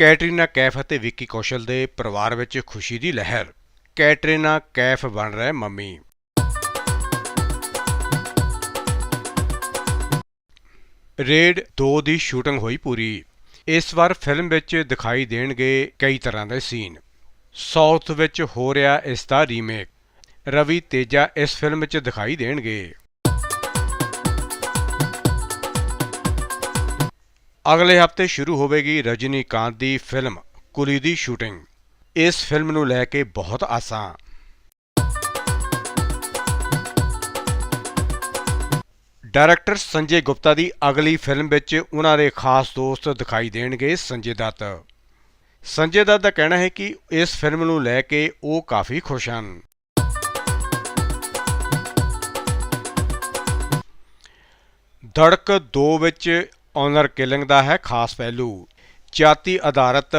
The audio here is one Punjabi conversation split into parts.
ਕੈਟਰੀਨਾ ਕੈਫ ਅਤੇ ਵਿੱਕੀ ਕੌਸ਼ਲ ਦੇ ਪਰਿਵਾਰ ਵਿੱਚ ਖੁਸ਼ੀ ਦੀ ਲਹਿਰ। ਕੈਟਰੀਨਾ ਕੈਫ ਬਣ ਰਹੇ ਮੰਮੀ। ਰੇਡ 2 ਦੀ ਸ਼ੂਟਿੰਗ ਹੋਈ ਪੂਰੀ। ਇਸ ਵਾਰ ਫਿਲਮ ਵਿੱਚ ਦਿਖਾਈ ਦੇਣਗੇ ਕਈ ਤਰ੍ਹਾਂ ਦੇ ਸੀਨ। ਸਾਊਥ ਵਿੱਚ ਹੋ ਰਿਹਾ ਇਸ ਦਾ ਰੀਮੇਕ। ਰਵੀ ਤੇਜਾ ਇਸ ਫਿਲਮ ਵਿੱਚ ਦਿਖਾਈ ਦੇਣਗੇ। ਅਗਲੇ ਹਫ਼ਤੇ ਸ਼ੁਰੂ ਹੋਵੇਗੀ ਰਜਨੀਕਾਂਤ ਦੀ ਫਿਲਮ ਕੁਲੀ ਦੀ ਸ਼ੂਟਿੰਗ। ਇਸ ਫਿਲਮ ਨੂੰ ਲੈ ਕੇ ਬਹੁਤ ਆਸਾਂ। ਡਾਇਰੈਕਟਰ ਸੰਜੇ ਗੁਪਤਾ ਦੀ ਅਗਲੀ ਫਿਲਮ ਵਿੱਚ ਉਹਨਾਂ ਦੇ ਖਾਸ ਦੋਸਤ ਦਿਖਾਈ ਦੇਣਗੇ ਸੰਜੇ ਦੱਤ। ਸੰਜੇ ਦੱਤ ਦਾ ਕਹਿਣਾ ਹੈ ਕਿ ਇਸ ਫਿਲਮ ਨੂੰ ਲੈ ਕੇ ਉਹ ਕਾਫੀ ਖੁਸ਼ ਹਨ। ਧੜਕ 2 ਵਿੱਚ ਆਨਰ ਕਿਲਿੰਗ ਦਾ ਹੈ ਖਾਸ ਪਹਿਲੂ ਜਾਤੀ ਆਧਾਰਿਤ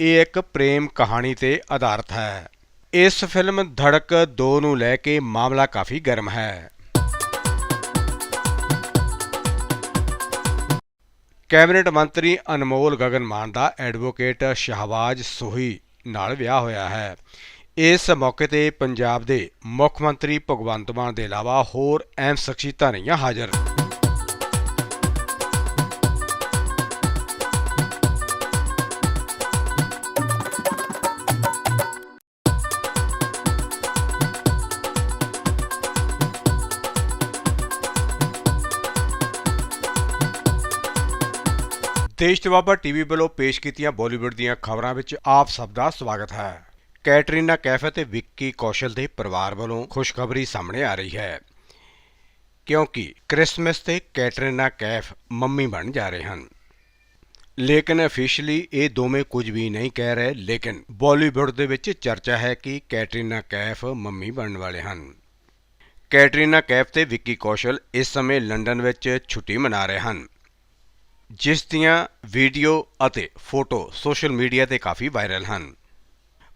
ਇਹ ਇੱਕ ਪ੍ਰੇਮ ਕਹਾਣੀ ਤੇ ਆਧਾਰਿਤ ਹੈ। ਇਸ ਫਿਲਮ ਧੜਕ 2 ਨੂੰ ਲੈ ਕੇ ਮਾਮਲਾ ਕਾਫੀ ਗਰਮ ਹੈ। ਕੈਬਨਿਟ ਮੰਤਰੀ ਅਨਮੋਲ ਗਗਨ ਮਾਨ ਦਾ ਐਡਵੋਕੇਟ ਸ਼ਹਬਾਜ਼ ਸੋਹੀ ਨਾਲ ਵਿਆਹ ਹੋਇਆ ਹੈ। ਇਸ ਮੌਕੇ ਤੇ ਪੰਜਾਬ ਦੇ ਮੁੱਖ ਮੰਤਰੀ ਭਗਵੰਤ ਮਾਨ ਦੇ ਇਲਾਵਾ ਹੋਰ ਅਹਿਮ ਸ਼ਖਸੀਅਤਾਂ ਰਹੀਆਂ ਹਾਜ਼ਰ। ਦੇਸ਼ ਤਵਾਬਾ ਟੀਵੀ ਵੱਲੋਂ ਪੇਸ਼ ਕੀਤੀਆਂ ਬਾਲੀਵੁੱਡ ਦੀਆਂ ਖਬਰਾਂ ਵਿੱਚ ਆਪ ਸਭ ਦਾ ਸਵਾਗਤ ਹੈ। ਕੈਟਰੀਨਾ ਕੈਫ ਅਤੇ ਵਿੱਕੀ ਕੌਸ਼ਲ ਦੇ ਪਰਿਵਾਰ ਵੱਲੋਂ ਖੁਸ਼ਖਬਰੀ ਸਾਹਮਣੇ ਆ ਰਹੀ ਹੈ। ਕਿਉਂਕਿ ਕ੍ਰਿਸਮਸ ਤੇ ਕੈਟਰੀਨਾ ਕੈਫ ਮੰਮੀ ਬਣ ਜਾ ਰਹੇ ਹਨ। ਲੇਕਿਨ ਅਫੀਸ਼ੀਅਲੀ ਇਹ ਦੋਵੇਂ ਕੁਝ ਵੀ ਨਹੀਂ ਕਹਿ ਰਹੇ, ਲੇਕਿਨ ਬਾਲੀਵੁੱਡ ਦੇ ਵਿੱਚ ਚਰਚਾ ਹੈ ਕਿ ਕੈਟਰੀਨਾ ਕੈਫ ਮੰਮੀ ਬਣਨ ਵਾਲੇ ਹਨ। ਕੈਟਰੀਨਾ ਕੈਫ ਤੇ ਵਿੱਕੀ ਕੌਸ਼ਲ ਇਸ ਸਮੇਂ ਲੰਡਨ ਵਿੱਚ ਛੁੱਟੀ ਮਨਾ ਰਹੇ ਹਨ। ਜਿਸ ਦੀਆਂ ਵੀਡੀਓ ਅਤੇ ਫੋਟੋ ਸੋਸ਼ਲ ਮੀਡੀਆ ਤੇ ਕਾਫੀ ਵਾਇਰਲ ਹਨ।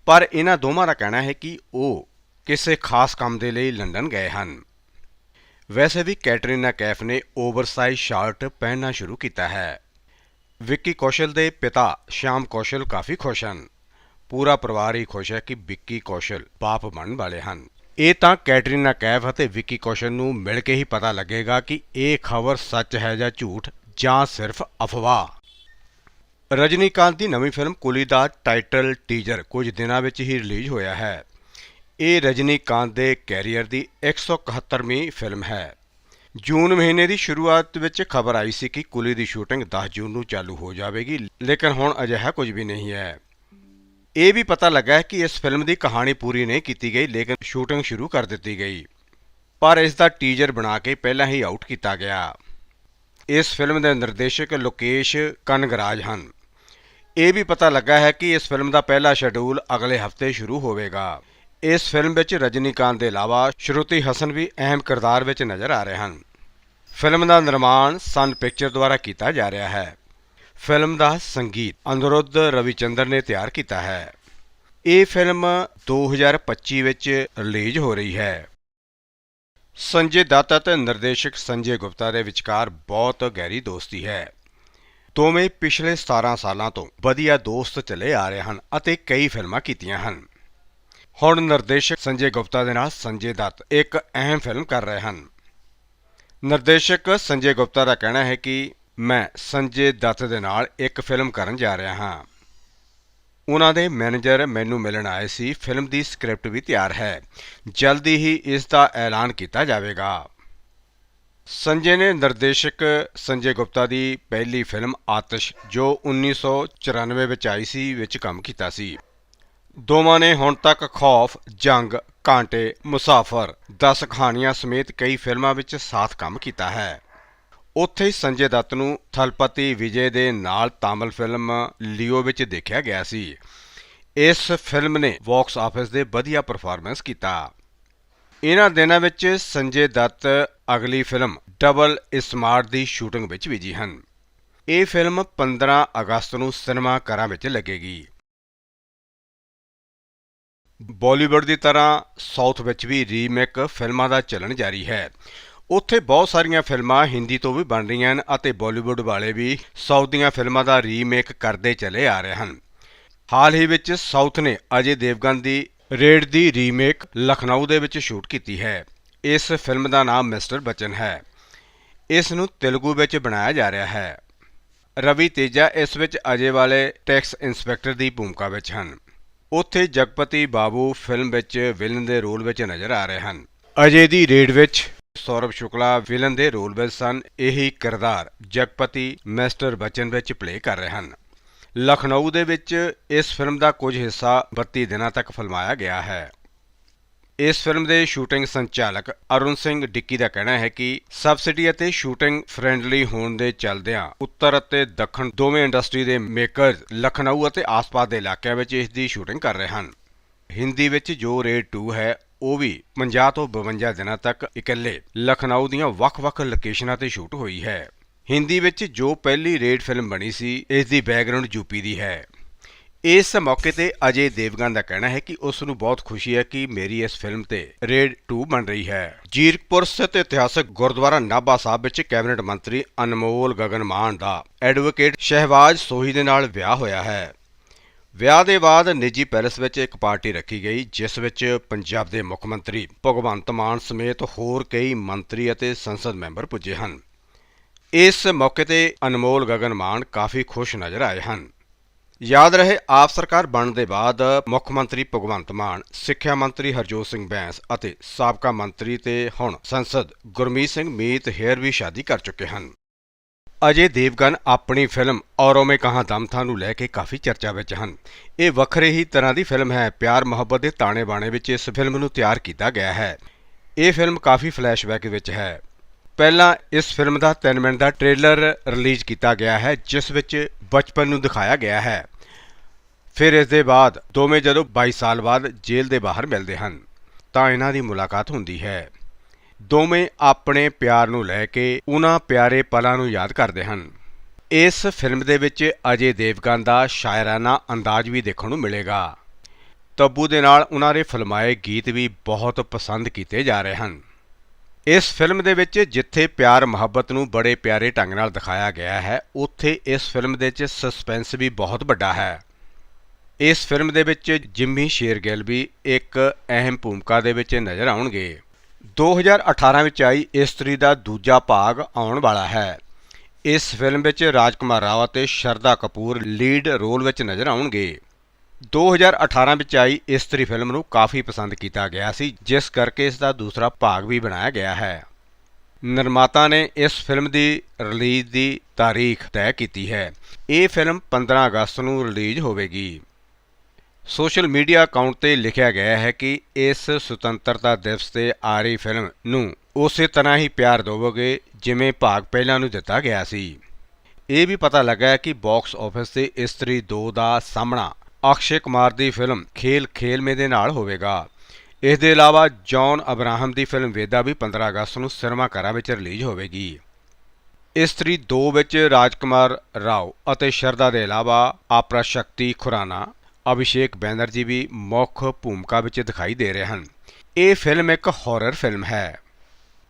ਪਰ ਇਹਨਾਂ ਦੋਵਾਂ ਦਾ ਕਹਿਣਾ ਹੈ ਕਿ ਉਹ ਕਿਸੇ ਖਾਸ ਕੰਮ ਦੇ ਲਈ ਲੰਡਨ ਗਏ ਹਨ। ਵੈਸੇ ਵੀ ਕੈਟਰੀਨਾ ਕੈਫ ਨੇ ਓਵਰਸਾਈਜ਼ ਸ਼ਰਟ ਪਹਿਨਣਾ ਸ਼ੁਰੂ ਕੀਤਾ ਹੈ। ਵਿੱਕੀ ਕੌਸ਼ਲ ਦੇ ਪਿਤਾ ਸ਼ਾਮ ਕੌਸ਼ਲ ਕਾਫੀ ਖੁਸ਼ ਹਨ। ਪੂਰਾ ਪਰਿਵਾਰ ਹੀ ਖੁਸ਼ ਹੈ ਕਿ ਵਿੱਕੀ ਕੌਸ਼ਲ ਬਾਪ ਬਣਨ ਵਾਲੇ ਹਨ। ਇਹ ਤਾਂ ਕੈਟਰੀਨਾ ਕੈਫ ਅਤੇ ਵਿੱਕੀ ਕੌਸ਼ਲ ਨੂੰ ਮਿਲ ਕੇ ਹੀ ਪਤਾ ਲੱਗੇਗਾ ਕਿ ਇਹ ਖਬਰ ਸੱਚ ਹੈ ਜਾਂ ਝੂਠ। ਜਾਂ ਸਿਰਫ ਅਫਵਾਹ? ਰਜਨੀਕਾਂਤ ਦੀ ਨਵੀਂ ਫਿਲਮ ਕੁਲੀ ਦਾ ਟਾਈਟਲ ਟੀਜ਼ਰ ਕੁਝ ਦਿਨਾਂ ਵਿੱਚ ਹੀ ਰਿਲੀਜ਼ ਹੋਇਆ ਹੈ। ਇਹ ਰਜਨੀਕਾਂਤ ਦੇ ਕੈਰੀਅਰ ਦੀ 171ਵੀਂ ਫਿਲਮ ਹੈ। ਜੂਨ ਮਹੀਨੇ ਦੀ ਸ਼ੁਰੂਆਤ ਵਿੱਚ ਖਬਰ ਆਈ ਸੀ ਕਿ ਕੁਲੀ ਦੀ ਸ਼ੂਟਿੰਗ 10 ਜੂਨ ਨੂੰ ਚਾਲੂ ਹੋ ਜਾਵੇਗੀ, ਲੇਕਿਨ ਹੁਣ ਅਜਿਹਾ ਕੁਝ ਵੀ ਨਹੀਂ ਹੈ। ਇਹ ਵੀ ਪਤਾ ਲੱਗਾ ਹੈ ਕਿ ਇਸ ਫਿਲਮ ਦੀ ਕਹਾਣੀ ਪੂਰੀ ਨਹੀਂ ਕੀਤੀ ਗਈ, ਲੇਕਿਨ ਸ਼ੂਟਿੰਗ ਸ਼ੁਰੂ ਕਰ ਦਿੱਤੀ ਗਈ। ਪਰ ਇਸ ਦਾ ਟੀਜ਼ਰ ਬਣਾ ਕੇ ਪਹਿਲਾਂ ਹੀ ਆਊਟ ਕੀਤਾ ਗਿਆ। ਇਸ ਫਿਲਮ ਦੇ ਨਿਰਦੇਸ਼ਕ ਲੋਕੇਸ਼ ਕਨਗਰਾਜ ਹਨ। ਇਹ ਵੀ ਪਤਾ ਲੱਗਾ ਹੈ ਕਿ ਇਸ ਫਿਲਮ ਦਾ ਪਹਿਲਾ ਸ਼ੈਡਿਊਲ ਅਗਲੇ ਹਫ਼ਤੇ ਸ਼ੁਰੂ ਹੋਵੇਗਾ। ਇਸ ਫਿਲਮ ਵਿੱਚ ਰਜਨੀਕਾਂਤ ਦੇ ਇਲਾਵਾ ਸ਼ਰੂਤੀ ਹਸਨ ਵੀ ਅਹਿਮ ਕਿਰਦਾਰ ਵਿੱਚ ਨਜ਼ਰ ਆ ਰਹੇ ਹਨ। ਫਿਲਮ ਦਾ ਨਿਰਮਾਣ ਸਨ ਪਿਕਚਰ ਦੁਆਰਾ ਕੀਤਾ ਜਾ ਰਿਹਾ ਹੈ। ਫਿਲਮ ਦਾ ਸੰਗੀਤ ਅਨੁਰੁੱਧ ਰਵਿਚੰਦਰ ਨੇ ਤਿਆਰ ਕੀਤਾ ਹੈ। ਇਹ ਫਿਲਮ 2025 ਵਿੱਚ ਰਿਲੀਜ਼ ਹੋ ਰਹੀ ਹੈ। ਸੰਜੇ ਦੱਤ ਅਤੇ ਨਿਰਦੇਸ਼ਕ ਸੰਜੇ ਗੁਪਤਾ ਦੇ ਵਿਚਕਾਰ ਬਹੁਤ ਗਹਿਰੀ ਦੋਸਤੀ ਹੈ। ਦੋਵੇਂ ਪਿਛਲੇ 17 ਸਾਲਾਂ ਤੋਂ ਵਧੀਆ ਦੋਸਤ ਚਲੇ ਆ ਰਹੇ ਹਨ ਅਤੇ ਕਈ ਫਿਲਮਾਂ ਕੀਤੀਆਂ ਹਨ। ਹੁਣ ਨਿਰਦੇਸ਼ਕ ਸੰਜੇ ਗੁਪਤਾ ਦੇ ਨਾਲ ਸੰਜੇ ਦੱਤ ਇੱਕ ਅਹਿਮ ਫਿਲਮ ਕਰ ਰਹੇ ਹਨ। ਨਿਰਦੇਸ਼ਕ ਸੰਜੇ ਗੁਪਤਾ ਦਾ ਕਹਿਣਾ ਹੈ ਕਿ ਮੈਂ ਸੰਜੇ ਦੱਤ ਦੇ ਨਾਲ ਇੱਕ ਫਿਲਮ ਕਰਨ ਜਾ ਰਿਹਾ ਹਾਂ। ਉਹਨਾਂ ਦੇ ਮੈਨੇਜਰ ਮੈਨੂੰ ਮਿਲਣ ਆਏ ਸੀ। ਫਿਲਮ ਦੀ ਸਕ੍ਰਿਪਟ ਵੀ ਤਿਆਰ ਹੈ। ਜਲਦੀ ਹੀ ਇਸ ਦਾ ਐਲਾਨ ਕੀਤਾ ਜਾਵੇਗਾ। ਸੰਜੇ ਨੇ ਨਿਰਦੇਸ਼ਕ ਸੰਜੇ ਗੁਪਤਾ ਦੀ ਪਹਿਲੀ ਫਿਲਮ ਆਤਿਸ਼, ਜੋ 1994 ਵਿੱਚ ਆਈ ਸੀ, ਵਿੱਚ ਕੰਮ ਕੀਤਾ ਸੀ। ਦੋਵਾਂ ਨੇ ਹੁਣ ਤੱਕ ਖੌਫ, ਜੰਗ, ਕਾਂਟੇ, ਮੁਸਾਫਰ 10 ਕਹਾਣੀਆਂ ਸਮੇਤ ਕਈ ਫਿਲਮਾਂ ਵਿੱਚ ਸਾਥ ਕੰਮ ਕੀਤਾ ਹੈ। ਉੱਥੇ ਹੀ ਸੰਜੇ ਦੱਤ ਨੂੰ ਥਲਪਤੀ ਵਿਜੇ ਦੇ ਨਾਲ ਤਾਮਿਲ ਫਿਲਮ ਲਿਓ ਵਿੱਚ ਦੇਖਿਆ ਗਿਆ ਸੀ। ਇਸ ਫਿਲਮ ਨੇ ਬਾਕਸ ਆਫਿਸ ਦੇ ਵਧੀਆ ਪਰਫਾਰਮੈਂਸ ਕੀਤਾ। ਇਹਨਾਂ ਦਿਨਾਂ ਵਿੱਚ ਸੰਜੇ ਦੱਤ ਅਗਲੀ ਫਿਲਮ ਡਬਲ ਸਮਾਰਟ ਦੀ ਸ਼ੂਟਿੰਗ ਵਿੱਚ ਵਿਜੀ ਹਨ। ਇਹ ਫਿਲਮ 15 ਅਗਸਤ ਨੂੰ ਸਿਨੇਮਾ ਘਰਾਂ ਵਿੱਚ ਲੱਗੇਗੀ। ਬਾਲੀਵੁੱਡ ਦੀ ਤਰ੍ਹਾਂ ਸਾਊਥ ਵਿੱਚ ਵੀ ਰੀਮੇਕ ਫਿਲਮਾਂ ਦਾ ਚੱਲਣ ਜਾਰੀ ਹੈ। ਉੱਥੇ ਬਹੁਤ ਸਾਰੀਆਂ ਫਿਲਮਾਂ ਹਿੰਦੀ ਤੋਂ ਵੀ ਬਣ ਰਹੀਆਂ ਹਨ ਅਤੇ ਬਾਲੀਵੁੱਡ ਵਾਲੇ ਵੀ ਸਾਊਥ ਦੀਆਂ ਫਿਲਮਾਂ ਦਾ ਰੀਮੇਕ ਕਰਦੇ ਚਲੇ ਆ ਰਹੇ ਹਨ। ਹਾਲ ਹੀ ਵਿੱਚ ਸਾਊਥ ਨੇ ਅਜੇ ਦੇਵਗਨ ਦੀ ਰੇਡ ਦੀ ਰੀਮੇਕ ਲਖਨਊ ਦੇ ਵਿੱਚ ਸ਼ੂਟ ਕੀਤੀ ਹੈ। ਇਸ ਫਿਲਮ ਦਾ ਨਾਮ ਮਿਸਟਰ ਬਚਨ ਹੈ। ਇਸ ਨੂੰ ਤੇਲਗੂ ਵਿੱਚ ਬਣਾਇਆ ਜਾ ਰਿਹਾ ਹੈ। ਰਵੀ ਤੇਜਾ ਇਸ ਵਿੱਚ ਅਜੇ ਵਾਲੇ ਟੈਕਸ ਇੰਸਪੈਕਟਰ ਦੀ ਭੂਮਿਕਾ ਵਿੱਚ ਹਨ। ਉੱਥੇ ਜਗਪਤੀ ਬਾਬੂ ਫਿਲਮ ਵਿੱਚ ਵਿਲਨ ਦੇ ਰੋਲ ਵਿੱਚ ਨਜ਼ਰ ਆ ਰਹੇ ਹਨ। ਅਜੇ ਦੀ ਰੇਡ ਵਿੱਚ ਸੌਰਵ ਸ਼ੁਕਲਾ ਵਿਲਨ ਦੇ ਰੋਲ ਵਿੱਚ ਸਨ, ਇਹੀ ਕਿਰਦਾਰ ਜਗਪਤੀ ਮਿਸਟਰ ਬਚਨ ਵਿੱਚ ਪਲੇ ਕਰ ਰਹੇ ਹਨ। ਲਖਨਊ ਦੇ ਵਿੱਚ ਇਸ ਫਿਲਮ ਦਾ ਕੁਝ ਹਿੱਸਾ 32 ਦਿਨਾਂ ਤੱਕ ਫਿਲਮਾਇਆ ਗਿਆ ਹੈ। ਇਸ ਫਿਲਮ ਦੇ ਸ਼ੂਟਿੰਗ ਸੰਚਾਲਕ ਅਰੁਣ ਸਿੰਘ ਡਿੱਕੀ ਦਾ ਕਹਿਣਾ ਹੈ ਕਿ ਸਬਸਿਡੀ ਅਤੇ ਸ਼ੂਟਿੰਗ ਫ੍ਰੈਂਡਲੀ ਹੋਣ ਦੇ ਚੱਲਦਿਆਂ ਉੱਤਰ ਅਤੇ ਦੱਖਣ ਦੋਵੇਂ ਇੰਡਸਟਰੀ ਦੇ ਮੇਕਰਜ਼ ਲਖਨਊ ਅਤੇ ਆਸ-ਪਾਸ ਦੇ ਇਲਾਕਿਆਂ ਵਿੱਚ ਇਸ ਦੀ ਸ਼ੂਟਿੰਗ ਕਰ ਰਹੇ ਹਨ। ਹਿੰਦੀ ਵਿੱਚ ਜੋ ਰੇਡ 2 ਹੈ ਉਹ ਵੀ 50 ਤੋਂ 52 ਦਿਨਾਂ ਤੱਕ ਇਕੱਲੇ ਲਖਨਊ ਦੀਆਂ ਵੱਖ-ਵੱਖ ਲੋਕੇਸ਼ਨਾਂ ਤੇ ਸ਼ੂਟ ਹੋਈ ਹੈ। ਹਿੰਦੀ ਵਿੱਚ ਜੋ ਪਹਿਲੀ ਰੇਡ ਫਿਲਮ ਬਣੀ ਸੀ ਇਸ ਦੀ ਬੈਕਗ੍ਰਾਉਂਡ ਯੂਪੀ ਦੀ ਹੈ। ਇਸ ਮੌਕੇ ਤੇ ਅਜੇ ਦੇਵਗਨ ਦਾ ਕਹਿਣਾ ਹੈ ਕਿ ਉਸ ਨੂੰ ਬਹੁਤ ਖੁਸ਼ੀ ਹੈ ਕਿ ਮੇਰੀ ਇਸ ਫਿਲਮ ਤੇ ਰੇਡ 2 ਬਣ ਰਹੀ ਹੈ। ਜੀਰਕਪੁਰ ਸਥਿਤ ਇਤਿਹਾਸਕ ਗੁਰਦੁਆਰਾ ਨਾਭਾ ਸਾਹਿਬ ਵਿੱਚ ਕੈਬਨਿਟ ਮੰਤਰੀ ਅਨਮੋਲ ਗਗਨ ਮਾਨ ਦਾ ਐਡਵੋਕੇਟ ਸ਼ਹਿਬਾਜ਼ ਸੋਹੀ ਦੇ ਨਾਲ ਵਿਆਹ ਹੋਇਆ ਹੈ। ਵਿਆਹ ਦੇ ਬਾਅਦ ਨਿੱਜੀ ਪੈਲਸ ਵਿੱਚ ਇੱਕ ਪਾਰਟੀ ਰੱਖੀ ਗਈ, ਜਿਸ ਵਿੱਚ ਪੰਜਾਬ ਦੇ ਮੁੱਖ ਮੰਤਰੀ ਭਗਵੰਤ ਮਾਨ ਸਮੇਤ ਹੋਰ ਕਈ ਮੰਤਰੀ ਅਤੇ ਸੰਸਦ ਮੈਂਬਰ ਪੁੱਜੇ ਹਨ। ਇਸ ਮੌਕੇ ਤੇ ਅਨਮੋਲ ਗਗਨ ਮਾਨ ਕਾਫੀ ਖੁਸ਼ ਨਜ਼ਰ ਆਏ ਹਨ। ਯਾਦ ਰਹੇ, ਆਪ ਸਰਕਾਰ ਬਣਨ ਦੇ ਬਾਅਦ ਮੁੱਖ ਮੰਤਰੀ ਭਗਵੰਤ ਮਾਨ, ਸਿੱਖਿਆ ਮੰਤਰੀ ਹਰਜੋਤ ਸਿੰਘ ਬੈਂਸ ਅਤੇ ਸਾਬਕਾ ਮੰਤਰੀ ਤੇ ਹੁਣ ਸੰਸਦ ਗੁਰਮੀਤ ਸਿੰਘ ਮੀਤ ਹੇਅਰ ਵੀ ਸ਼ਾਦੀ ਕਰ ਚੁੱਕੇ ਹਨ। ਅਜੇ ਦੇਵਗਨ ਆਪਣੀ ਫਿਲਮ ਔਰੋਂ ਮੇ ਕਹਾਂ ਦਮ ਥਾ ਨੂੰ ਲੈ ਕੇ ਕਾਫੀ ਚਰਚਾ ਵਿੱਚ ਹਨ। ਇਹ ਵੱਖਰੇ ਹੀ ਤਰ੍ਹਾਂ ਦੀ ਫਿਲਮ ਹੈ। ਪਿਆਰ, ਮੁਹੱਬਤ ਦੇ ਤਾਣੇ ਬਾਣੇ ਵਿੱਚ ਇਸ ਫਿਲਮ ਨੂੰ ਤਿਆਰ ਕੀਤਾ ਗਿਆ ਹੈ। ਇਹ ਫਿਲਮ ਕਾਫੀ ਫਲੈਸ਼ਬੈਕ ਵਿੱਚ ਹੈ। ਪਹਿਲਾਂ ਇਸ ਫਿਲਮ ਦਾ 3 ਮਿੰਟ ਦਾ ਟ੍ਰੇਲਰ ਰਿਲੀਜ਼ ਕੀਤਾ ਗਿਆ ਹੈ, ਜਿਸ ਵਿੱਚ ਬਚਪਨ ਨੂੰ ਦਿਖਾਇਆ ਗਿਆ ਹੈ। ਫਿਰ ਇਸ ਦੇ ਬਾਅਦ ਦੋਵੇਂ ਜਦੋਂ 22 ਸਾਲ ਬਾਅਦ ਜੇਲ੍ਹ ਦੇ ਬਾਹਰ ਮਿਲਦੇ ਹਨ, ਤਾਂ ਇਹਨਾਂ ਦੀ ਮੁਲਾਕਾਤ ਹੁੰਦੀ ਹੈ। ਦੋਵੇਂ ਆਪਣੇ ਪਿਆਰ ਨੂੰ ਲੈ ਕੇ ਉਹਨਾਂ ਪਿਆਰੇ ਪਲਾਂ ਨੂੰ ਯਾਦ ਕਰਦੇ ਹਨ। ਇਸ ਫਿਲਮ ਦੇ ਵਿੱਚ ਅਜੇ ਦੇਵਗਨ ਦਾ ਸ਼ਾਇਰਾਨਾ ਅੰਦਾਜ਼ ਵੀ ਦੇਖਣ ਨੂੰ ਮਿਲੇਗਾ। ਤੱਬੂ ਦੇ ਨਾਲ ਉਹਨਾਂ ਦੇ ਫਿਲਮਾਏ ਗੀਤ ਵੀ ਬਹੁਤ ਪਸੰਦ ਕੀਤੇ ਜਾ ਰਹੇ ਹਨ। ਇਸ ਫਿਲਮ ਦੇ ਵਿੱਚ ਜਿੱਥੇ ਪਿਆਰ ਮੁਹੱਬਤ ਨੂੰ ਬੜੇ ਪਿਆਰੇ ਢੰਗ ਨਾਲ ਦਿਖਾਇਆ ਗਿਆ ਹੈ, ਉੱਥੇ ਇਸ ਫਿਲਮ ਦੇ ਵਿੱਚ ਸਸਪੈਂਸ ਵੀ ਬਹੁਤ ਵੱਡਾ ਹੈ। ਇਸ ਫਿਲਮ ਦੇ ਵਿੱਚ ਜਿੰਮੀ ਸ਼ੇਰਗਿੱਲ ਵੀ ਇੱਕ ਅਹਿਮ ਭੂਮਿਕਾ ਦੇ ਵਿੱਚ ਨਜ਼ਰ ਆਉਣਗੇ। 2018 ਵਿੱਚ ਆਈ ਇਸਤਰੀ ਦਾ ਦੂਜਾ ਭਾਗ ਆਉਣ ਵਾਲਾ ਹੈ। ਇਸ ਫਿਲਮ ਵਿੱਚ ਰਾਜ ਕੁਮਾਰ ਰਾਓ ਅਤੇ ਸ਼ਰਦਾ ਕਪੂਰ ਲੀਡ ਰੋਲ ਵਿੱਚ ਨਜ਼ਰ ਆਉਣਗੇ। 2018 ਵਿੱਚ ਆਈ ਇਸਤਰੀ ਫਿਲਮ ਨੂੰ ਕਾਫੀ ਪਸੰਦ ਕੀਤਾ ਗਿਆ ਸੀ, ਜਿਸ ਕਰਕੇ ਇਸ ਦਾ ਦੂਸਰਾ ਭਾਗ ਵੀ ਬਣਾਇਆ ਗਿਆ ਹੈ। ਨਿਰਮਾਤਾ ਨੇ ਇਸ ਫਿਲਮ ਦੀ ਰਿਲੀਜ਼ ਦੀ ਤਾਰੀਖ ਤੈਅ ਕੀਤੀ ਹੈ। ਇਹ ਫਿਲਮ 15 ਅਗਸਤ ਨੂੰ ਰਿਲੀਜ਼ ਹੋਵੇਗੀ। ਸੋਸ਼ਲ ਮੀਡੀਆ ਅਕਾਊਂਟ ਤੇ ਲਿਖਿਆ ਗਿਆ ਹੈ ਕਿ ਇਸ ਸੁਤੰਤਰਤਾ ਦਿਵਸ ਤੇ ਆ ਰਹੀ ਫਿਲਮ ਨੂੰ ਉਸੇ ਤਰ੍ਹਾਂ ਹੀ ਪਿਆਰ ਦਿਵੋਗੇ ਜਿਵੇਂ ਭਾਗ ਪਹਿਲਾਂ ਨੂੰ ਦਿੱਤਾ ਗਿਆ ਸੀ। ਇਹ ਵੀ ਪਤਾ ਲੱਗਾ ਕਿ ਬਾਕਸ ਆਫਿਸ ਤੇ ਇਸਤਰੀ 2 ਦਾ ਸਾਹਮਣਾ ਅਕਸ਼ੇ ਕੁਮਾਰ ਦੀ ਫਿਲਮ ਖੇਲ ਖੇਲ ਮੇ ਦੇ ਨਾਲ ਹੋਵੇਗਾ। ਇਸ ਦੇ ਇਲਾਵਾ ਜੌਨ ਅਬਰਾਹਮ ਦੀ ਫਿਲਮ ਵੇਦਾ ਵੀ 15 ਅਗਸਤ ਨੂੰ ਸਿਨੇਮਾ ਘਰਾਂ ਵਿੱਚ ਰਿਲੀਜ਼ ਹੋਵੇਗੀ। ਇਸਤਰੀ 2 ਵਿੱਚ ਰਾਜਕੁਮਾਰ ਰਾਓ ਅਤੇ ਸ਼ਰਦਾ ਦੇ ਇਲਾਵਾ ਆਪਰਾ ਸ਼ਕਤੀ ਖੁਰਾਨਾ ਅਭਿਸ਼ੇਕ ਬੈਨਰਜੀ ਵੀ ਮੁੱਖ ਭੂਮਿਕਾ ਵਿੱਚ ਦਿਖਾਈ ਦੇ ਰਹੇ ਹਨ। ਇਹ ਫਿਲਮ ਇੱਕ ਹਾਰਰ ਫਿਲਮ ਹੈ।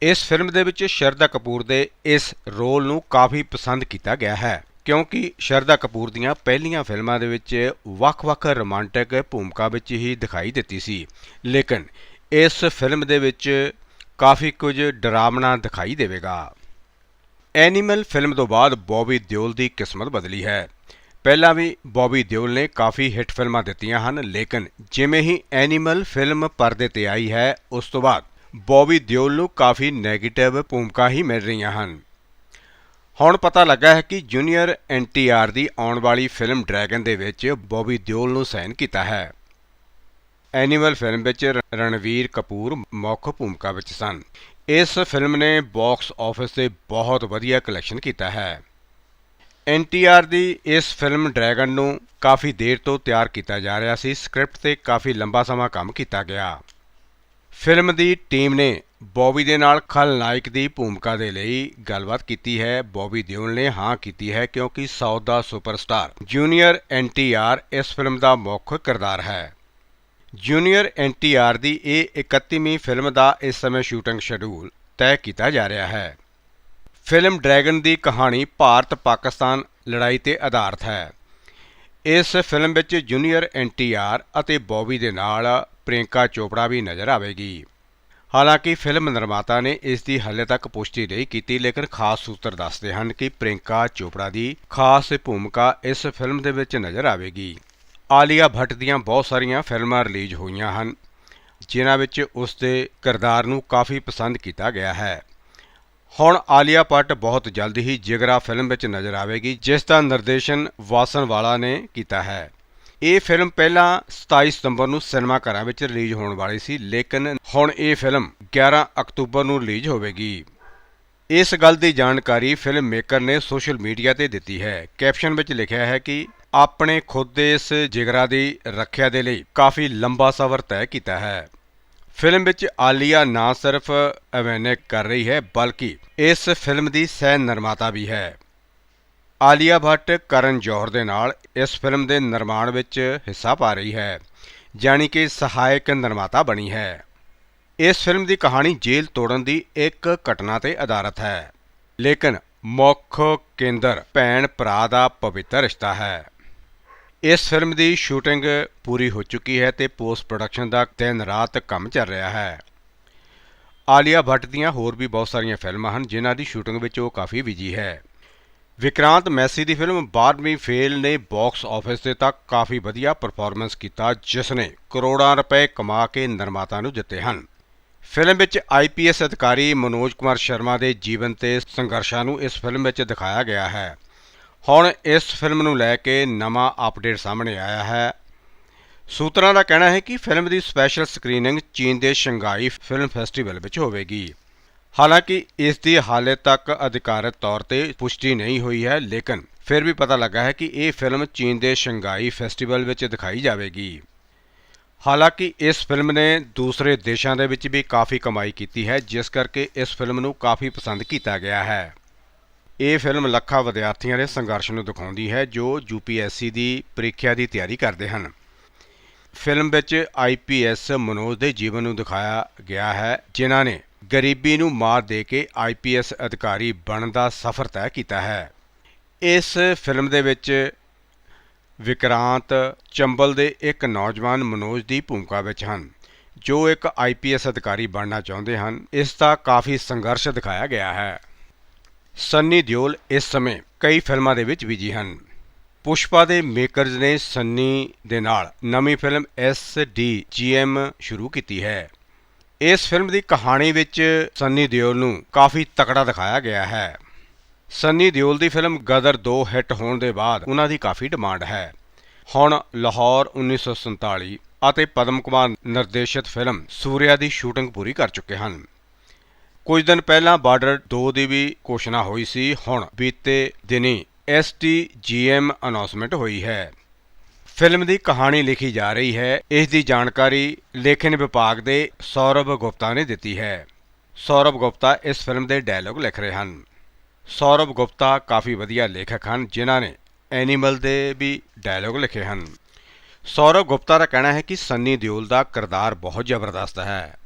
ਇਸ ਫਿਲਮ ਦੇ ਵਿੱਚ ਸ਼ਰਦਾ ਕਪੂਰ ਦੇ ਇਸ ਰੋਲ ਨੂੰ ਕਾਫੀ ਪਸੰਦ ਕੀਤਾ ਗਿਆ ਹੈ ਕਿਉਂਕਿ ਸ਼ਰਦਾ ਕਪੂਰ ਦੀਆਂ ਪਹਿਲੀਆਂ ਫਿਲਮਾਂ ਦੇ ਵਿੱਚ ਵੱਖ-ਵੱਖ ਰੋਮਾਂਟਿਕ ਭੂਮਿਕਾ ਵਿੱਚ ਹੀ ਦਿਖਾਈ ਦਿੱਤੀ ਸੀ। ਲੇਕਿਨ ਇਸ ਫਿਲਮ ਦੇ ਵਿੱਚ ਕਾਫੀ ਕੁਝ ਡਰਾਵਨਾ ਦਿਖਾਈ ਦੇਵੇਗਾ। ਐਨੀਮਲ ਫਿਲਮ ਤੋਂ ਬਾਅਦ ਬੌਬੀ ਦਿਓਲ ਦੀ ਕਿਸਮਤ ਬਦਲੀ ਹੈ। ਪਹਿਲਾਂ ਵੀ ਬੌਬੀ ਦਿਓਲ ਨੇ ਕਾਫੀ ਹਿੱਟ ਫਿਲਮਾਂ ਦਿੱਤੀਆਂ ਹਨ, ਲੇਕਿਨ ਜਿਵੇਂ ਹੀ ਐਨੀਮਲ ਫਿਲਮ ਪਰਦੇ ਤੇ ਆਈ ਹੈ, ਉਸ ਤੋਂ ਬਾਅਦ ਬੌਬੀ ਦਿਓਲ ਨੂੰ ਕਾਫੀ 네ਗੇਟਿਵ ਭੂਮਿਕਾ ਹੀ ਮਿਲ ਰਹੀਆਂ ਹਨ। ਹੁਣ ਪਤਾ ਲੱਗਾ ਹੈ ਕਿ ਜੂਨੀਅਰ ਐਨਟੀਆਰ ਦੀ ਆਉਣ ਵਾਲੀ ਫਿਲਮ ਡਰੈਗਨ ਦੇ ਵਿੱਚ ਬੌਬੀ ਦਿਓਲ ਨੂੰ ਸਾਈਨ ਕੀਤਾ ਹੈ। ਐਨੀਮਲ ਫਿਲਮ ਵਿੱਚ ਰਣਵੀਰ ਕਪੂਰ ਮੁੱਖ ਭੂਮਿਕਾ ਵਿੱਚ ਸਨ। ਇਸ ਫਿਲਮ ਨੇ ਬਾਕਸ ਆਫਿਸ ਤੇ ਬਹੁਤ ਵਧੀਆ ਕਲੈਕਸ਼ਨ ਕੀਤਾ ਹੈ। ਐਨਟੀਆਰ ਦੀ ਇਸ ਫਿਲਮ ਡਰੈਗਨ ਨੂੰ ਕਾਫੀ ਦੇਰ ਤੋਂ ਤਿਆਰ ਕੀਤਾ ਜਾ ਰਿਹਾ ਸੀ। ਸਕ੍ਰਿਪਟ ਤੇ ਕਾਫੀ ਲੰਬਾ ਸਮਾਂ ਕੰਮ ਕੀਤਾ ਗਿਆ। ਫਿਲਮ ਦੀ ਟੀਮ ਨੇ ਬੌਬੀ ਦੇ ਨਾਲ ਖਲਨਾਇਕ ਦੀ ਭੂਮਿਕਾ ਦੇ ਲਈ ਗੱਲਬਾਤ ਕੀਤੀ ਹੈ। ਬੌਬੀ ਦਿਓਲ ਨੇ ਹਾਂ ਕੀਤੀ ਹੈ ਕਿਉਂਕਿ ਸਾਊਥ ਦਾ ਸੁਪਰਸਟਾਰ ਜੂਨੀਅਰ ਐਨਟੀਆਰ ਇਸ ਫਿਲਮ ਦਾ ਮੁੱਖ ਕਿਰਦਾਰ ਹੈ। ਜੂਨੀਅਰ ਐਨਟੀਆਰ ਦੀ ਇਹ 31ਵੀਂ ਫਿਲਮ ਦਾ ਇਸ ਸਮੇਂ ਸ਼ੂਟਿੰਗ ਸ਼ੈਡਿਊਲ ਤੈਅ ਕੀਤਾ ਜਾ ਰਿਹਾ ਹੈ। ਫਿਲਮ ਡਰੈਗਨ ਦੀ ਕਹਾਣੀ ਭਾਰਤ-ਪਾਕਿਸਤਾਨ ਲੜਾਈ ਤੇ ਆਧਾਰਿਤ ਹੈ। ਇਸ ਫਿਲਮ ਵਿੱਚ ਜੂਨੀਅਰ ਐਨਟੀਆਰ ਅਤੇ ਬੌਬੀ ਦੇ ਨਾਲ ਪ੍ਰਿਯੰਕਾ ਚੋਪੜਾ ਵੀ ਨਜ਼ਰ ਆਵੇਗੀ। ਹਾਲਾਂਕਿ ਫਿਲਮ ਨਿਰਮਾਤਾ ਨੇ ਇਸ ਦੀ ਹਾਲੇ ਤੱਕ ਪੁਸ਼ਟੀ ਨਹੀਂ ਕੀਤੀ, ਲੇਕਿਨ ਖਾਸ ਸੂਤਰ ਦੱਸਦੇ ਹਨ ਕਿ ਪ੍ਰਿਯੰਕਾ ਚੋਪੜਾ ਦੀ ਖਾਸ ਭੂਮਿਕਾ ਇਸ ਫਿਲਮ ਦੇ ਵਿੱਚ ਨਜ਼ਰ ਆਵੇਗੀ। ਆਲੀਆ ਭੱਟ ਦੀਆਂ ਬਹੁਤ ਸਾਰੀਆਂ ਫਿਲਮਾਂ ਰਿਲੀਜ਼ ਹੋਈਆਂ ਹਨ, ਜਿਨ੍ਹਾਂ ਵਿੱਚ ਉਸ ਦੇ ਕਿਰਦਾਰ ਨੂੰ ਕਾਫੀ ਪਸੰਦ ਕੀਤਾ ਗਿਆ ਹੈ। ਹੁਣ ਆਲੀਆ ਭੱਟ ਬਹੁਤ ਜਲਦ ਹੀ ਜਿਗਰਾ ਫਿਲਮ ਵਿੱਚ ਨਜ਼ਰ ਆਵੇਗੀ, ਜਿਸ ਦਾ ਨਿਰਦੇਸ਼ਨ ਵਾਸਨ ਵਾਲਾ ਨੇ ਕੀਤਾ ਹੈ। ਇਹ ਫਿਲਮ ਪਹਿਲਾਂ 27 ਸਤੰਬਰ ਨੂੰ ਸਿਨੇਮਾ ਘਰਾਂ ਵਿੱਚ ਰਿਲੀਜ਼ ਹੋਣ ਵਾਲੀ ਸੀ, ਲੇਕਿਨ ਹੁਣ ਇਹ ਫਿਲਮ 11 ਅਕਤੂਬਰ ਨੂੰ ਰਿਲੀਜ਼ ਹੋਵੇਗੀ। ਇਸ ਗੱਲ ਦੀ ਜਾਣਕਾਰੀ ਫਿਲਮ ਮੇਕਰ ਨੇ ਸੋਸ਼ਲ ਮੀਡੀਆ ਤੇ ਦਿੱਤੀ ਹੈ। ਕੈਪਸ਼ਨ ਵਿੱਚ ਲਿਖਿਆ ਹੈ ਕਿ ਆਪਣੇ ਖੁਦ ਦੇ ਇਸ ਜਿਗਰਾ ਦੀ ਰੱਖਿਆ ਦੇ ਲਈ ਕਾਫੀ ਲੰਬਾ ਸਫ਼ਰ ਤੈਅ ਕੀਤਾ ਹੈ। ਫਿਲਮ ਵਿੱਚ ਆਲੀਆ ਨਾ ਸਿਰਫ ਅਭਿਨੈ ਕਰ ਰਹੀ ਹੈ, ਬਲਕਿ ਇਸ ਫਿਲਮ ਦੀ ਸਹਿ ਨਿਰਮਾਤਾ ਵੀ ਹੈ। ਆਲੀਆ ਭੱਟ ਕਰਨ ਜੌਹਰ ਦੇ ਨਾਲ ਇਸ ਫਿਲਮ ਦੇ ਨਿਰਮਾਣ ਵਿੱਚ ਹਿੱਸਾ ਪਾ ਰਹੀ ਹੈ, ਜਾਣੀ ਕਿ ਸਹਾਇਕ ਨਿਰਮਾਤਾ ਬਣੀ ਹੈ। ਇਸ ਫਿਲਮ ਦੀ ਕਹਾਣੀ ਜੇਲ੍ਹ ਤੋੜਨ ਦੀ ਇੱਕ ਘਟਨਾ ਤੇ ਆਧਾਰਿਤ ਹੈ, ਲੇਕਿਨ ਮੁੱਖ ਕੇਂਦਰ ਭੈਣ ਭਰਾ ਦਾ ਪਵਿੱਤਰ ਰਿਸ਼ਤਾ ਹੈ। ਇਸ ਫਿਲਮ ਦੀ ਸ਼ੂਟਿੰਗ ਪੂਰੀ ਹੋ ਚੁੱਕੀ ਹੈ ਤੇ ਪੋਸਟ ਪ੍ਰੋਡਕਸ਼ਨ ਦਾ ਦਿਨ ਰਾਤ ਕੰਮ ਚੱਲ ਰਿਹਾ ਹੈ। ਆਲੀਆ ਭੱਟ ਦੀਆਂ ਹੋਰ ਵੀ ਬਹੁਤ ਸਾਰੀਆਂ ਫਿਲਮਾਂ ਹਨ, ਜਿਨ੍ਹਾਂ ਦੀ ਸ਼ੂਟਿੰਗ ਵਿੱਚ ਉਹ ਕਾਫੀ ਬਿਜ਼ੀ ਹੈ। ਵਿਕਰਾਂਤ ਮੈਸੀ ਦੀ ਫਿਲਮ ਬਾਰਵੀਂ ਫੇਲ ਨੇ ਬਾਕਸ ਆਫਿਸ ਤੇ ਤੱਕ ਕਾਫੀ ਵਧੀਆ ਪਰਫਾਰਮੈਂਸ ਕੀਤਾ, ਜਿਸ ਨੇ ਕਰੋੜਾਂ ਰੁਪਏ ਕਮਾ ਕੇ ਨਿਰਮਾਤਾ ਨੂੰ ਦਿੱਤੇ ਹਨ। ਫਿਲਮ ਵਿੱਚ ਆਈਪੀਐਸ ਅਧਿਕਾਰੀ ਮਨੋਜ ਕੁਮਾਰ ਸ਼ਰਮਾ ਦੇ ਜੀਵਨ ਤੇ ਸੰਘਰਸ਼ਾਂ ਨੂੰ ਇਸ ਫਿਲਮ ਵਿੱਚ ਦਿਖਾਇਆ ਗਿਆ ਹੈ। ਹੁਣ ਇਸ ਫਿਲਮ ਨੂੰ ਲੈ ਕੇ ਨਵਾਂ ਅਪਡੇਟ ਸਾਹਮਣੇ ਆਇਆ ਹੈ। ਸੂਤਰਾਂ ਦਾ ਕਹਿਣਾ ਹੈ ਕਿ ਫਿਲਮ ਦੀ ਸਪੈਸ਼ਲ ਸਕਰੀਨਿੰਗ ਚੀਨ ਦੇ ਸ਼ੰਘਾਈ ਫਿਲਮ ਫੈਸਟੀਵਲ ਵਿੱਚ ਹੋਵੇਗੀ। ਹਾਲਾਂਕਿ ਇਸ ਦੀ ਹਾਲੇ ਤੱਕ ਅਧਿਕਾਰਤ ਤੌਰ ਤੇ ਪੁਸ਼ਟੀ ਨਹੀਂ ਹੋਈ ਹੈ, ਲੇਕਿਨ ਫਿਰ ਵੀ ਪਤਾ ਲੱਗਾ ਹੈ ਕਿ ਇਹ ਫਿਲਮ ਚੀਨ ਦੇ ਸ਼ੰਘਾਈ ਫੈਸਟੀਵਲ ਵਿੱਚ ਦਿਖਾਈ ਜਾਵੇਗੀ। ਹਾਲਾਂਕਿ ਇਸ ਫਿਲਮ ਨੇ ਦੂਸਰੇ ਦੇਸ਼ਾਂ ਦੇ ਵਿੱਚ ਵੀ ਕਾਫੀ ਕਮਾਈ ਕੀਤੀ ਹੈ, ਜਿਸ ਕਰਕੇ ਇਸ ਫਿਲਮ ਨੂੰ ਕਾਫੀ ਪਸੰਦ ਕੀਤਾ ਗਿਆ ਹੈ। ਇਹ ਫਿਲਮ ਲੱਖਾਂ ਵਿਦਿਆਰਥੀਆਂ ਦੇ ਸੰਘਰਸ਼ ਨੂੰ ਦਿਖਾਉਂਦੀ ਹੈ, ਜੋ ਯੂਪੀਐਸਸੀ ਦੀ ਪ੍ਰੀਖਿਆ ਦੀ ਤਿਆਰੀ ਕਰਦੇ ਹਨ। ਫਿਲਮ ਵਿੱਚ ਆਈਪੀਐਸ ਮਨੋਜ ਦੇ ਜੀਵਨ ਨੂੰ ਦਿਖਾਇਆ ਗਿਆ ਹੈ, ਜਿਨ੍ਹਾਂ ਨੇ ਗਰੀਬੀ ਨੂੰ ਮਾਰ ਦੇ ਕੇ ਆਈਪੀਐਸ ਅਧਿਕਾਰੀ ਬਣਨ ਦਾ ਸਫ਼ਰ ਤੈਅ ਕੀਤਾ ਹੈ। ਇਸ ਫਿਲਮ ਦੇ ਵਿੱਚ ਵਿਕਰਾਂਤ ਚੰਬਲ ਦੇ ਇੱਕ ਨੌਜਵਾਨ ਮਨੋਜ ਦੀ ਭੂਮਿਕਾ ਵਿੱਚ ਹਨ, ਜੋ ਇੱਕ ਆਈਪੀਐਸ ਅਧਿਕਾਰੀ ਬਣਨਾ ਚਾਹੁੰਦੇ ਹਨ। ਇਸ ਦਾ ਕਾਫੀ ਸੰਘਰਸ਼ ਦਿਖਾਇਆ ਗਿਆ ਹੈ। ਸੰਨੀ ਦਿਓਲ ਇਸ ਸਮੇਂ ਕਈ ਫਿਲਮਾਂ ਦੇ ਵਿੱਚ ਵਿਜੀ ਹਨ। ਪੁਸ਼ਪਾ ਦੇ ਮੇਕਰਜ਼ ਨੇ ਸੰਨੀ ਦੇ ਨਾਲ ਨਵੀਂ film S D G M ਸ਼ੁਰੂ ਕੀਤੀ ਹੈ। ਇਸ ਫਿਲਮ ਦੀ ਕਹਾਣੀ ਵਿੱਚ ਸੰਨੀ ਦਿਓਲ ਨੂੰ ਕਾਫੀ ਤਕੜਾ ਦਿਖਾਇਆ ਗਿਆ ਹੈ। ਸੰਨੀ ਦਿਓਲ ਦੀ ਫਿਲਮ ਗਦਰ 2 ਹਿੱਟ ਹੋਣ ਦੇ ਬਾਅਦ ਉਹਨਾਂ ਦੀ ਕਾਫੀ ਡਿਮਾਂਡ ਹੈ। ਹੁਣ ਲਾਹੌਰ 1947 ਅਤੇ ਪਦਮ ਕੁਮਾਰ ਨਿਰਦੇਸ਼ਿਤ ਫਿਲਮ ਸੂਰਿਆ ਦੀ ਸ਼ੂਟਿੰਗ ਪੂਰੀ ਕਰ ਚੁੱਕੇ ਹਨ। ਕੁਝ ਦਿਨ ਪਹਿਲਾਂ ਬਾਰਡਰ 2 ਦੀ ਵੀ ਘੋਸ਼ਣਾ ਹੋਈ ਸੀ, ਹੁਣ ਬੀਤੇ ਦਿਨੀ ਐਸਟੀਜੀਐਮ ਅਨਾਉਂਸਮੈਂਟ ਹੋਈ ਹੈ। ਫਿਲਮ ਦੀ ਕਹਾਣੀ ਲਿਖੀ ਜਾ ਰਹੀ ਹੈ। ਇਸ ਦੀ ਜਾਣਕਾਰੀ ਲੇਖਨ ਵਿਭਾਗ ਦੇ ਸੌਰਭ ਗੁਪਤਾ ਨੇ ਦਿੱਤੀ ਹੈ। ਸੌਰਭ ਗੁਪਤਾ ਇਸ ਫਿਲਮ ਦੇ ਡਾਇਲੌਗ ਲਿਖ ਰਹੇ ਹਨ। ਸੌਰਵ ਗੁਪਤਾ ਕਾਫੀ ਵਧੀਆ ਲੇਖਕ ਹਨ, ਜਿਨ੍ਹਾਂ ਨੇ ਐਨੀਮਲ ਦੇ ਵੀ ਡਾਇਲੌਗ ਲਿਖੇ ਹਨ। ਸੌਰਵ ਗੁਪਤਾ ਦਾ ਕਹਿਣਾ ਹੈ ਕਿ ਸੰਨੀ ਦਿਓਲ ਦਾ ਕਿਰਦਾਰ ਬਹੁਤ ਜ਼ਬਰਦਸਤ ਹੈ।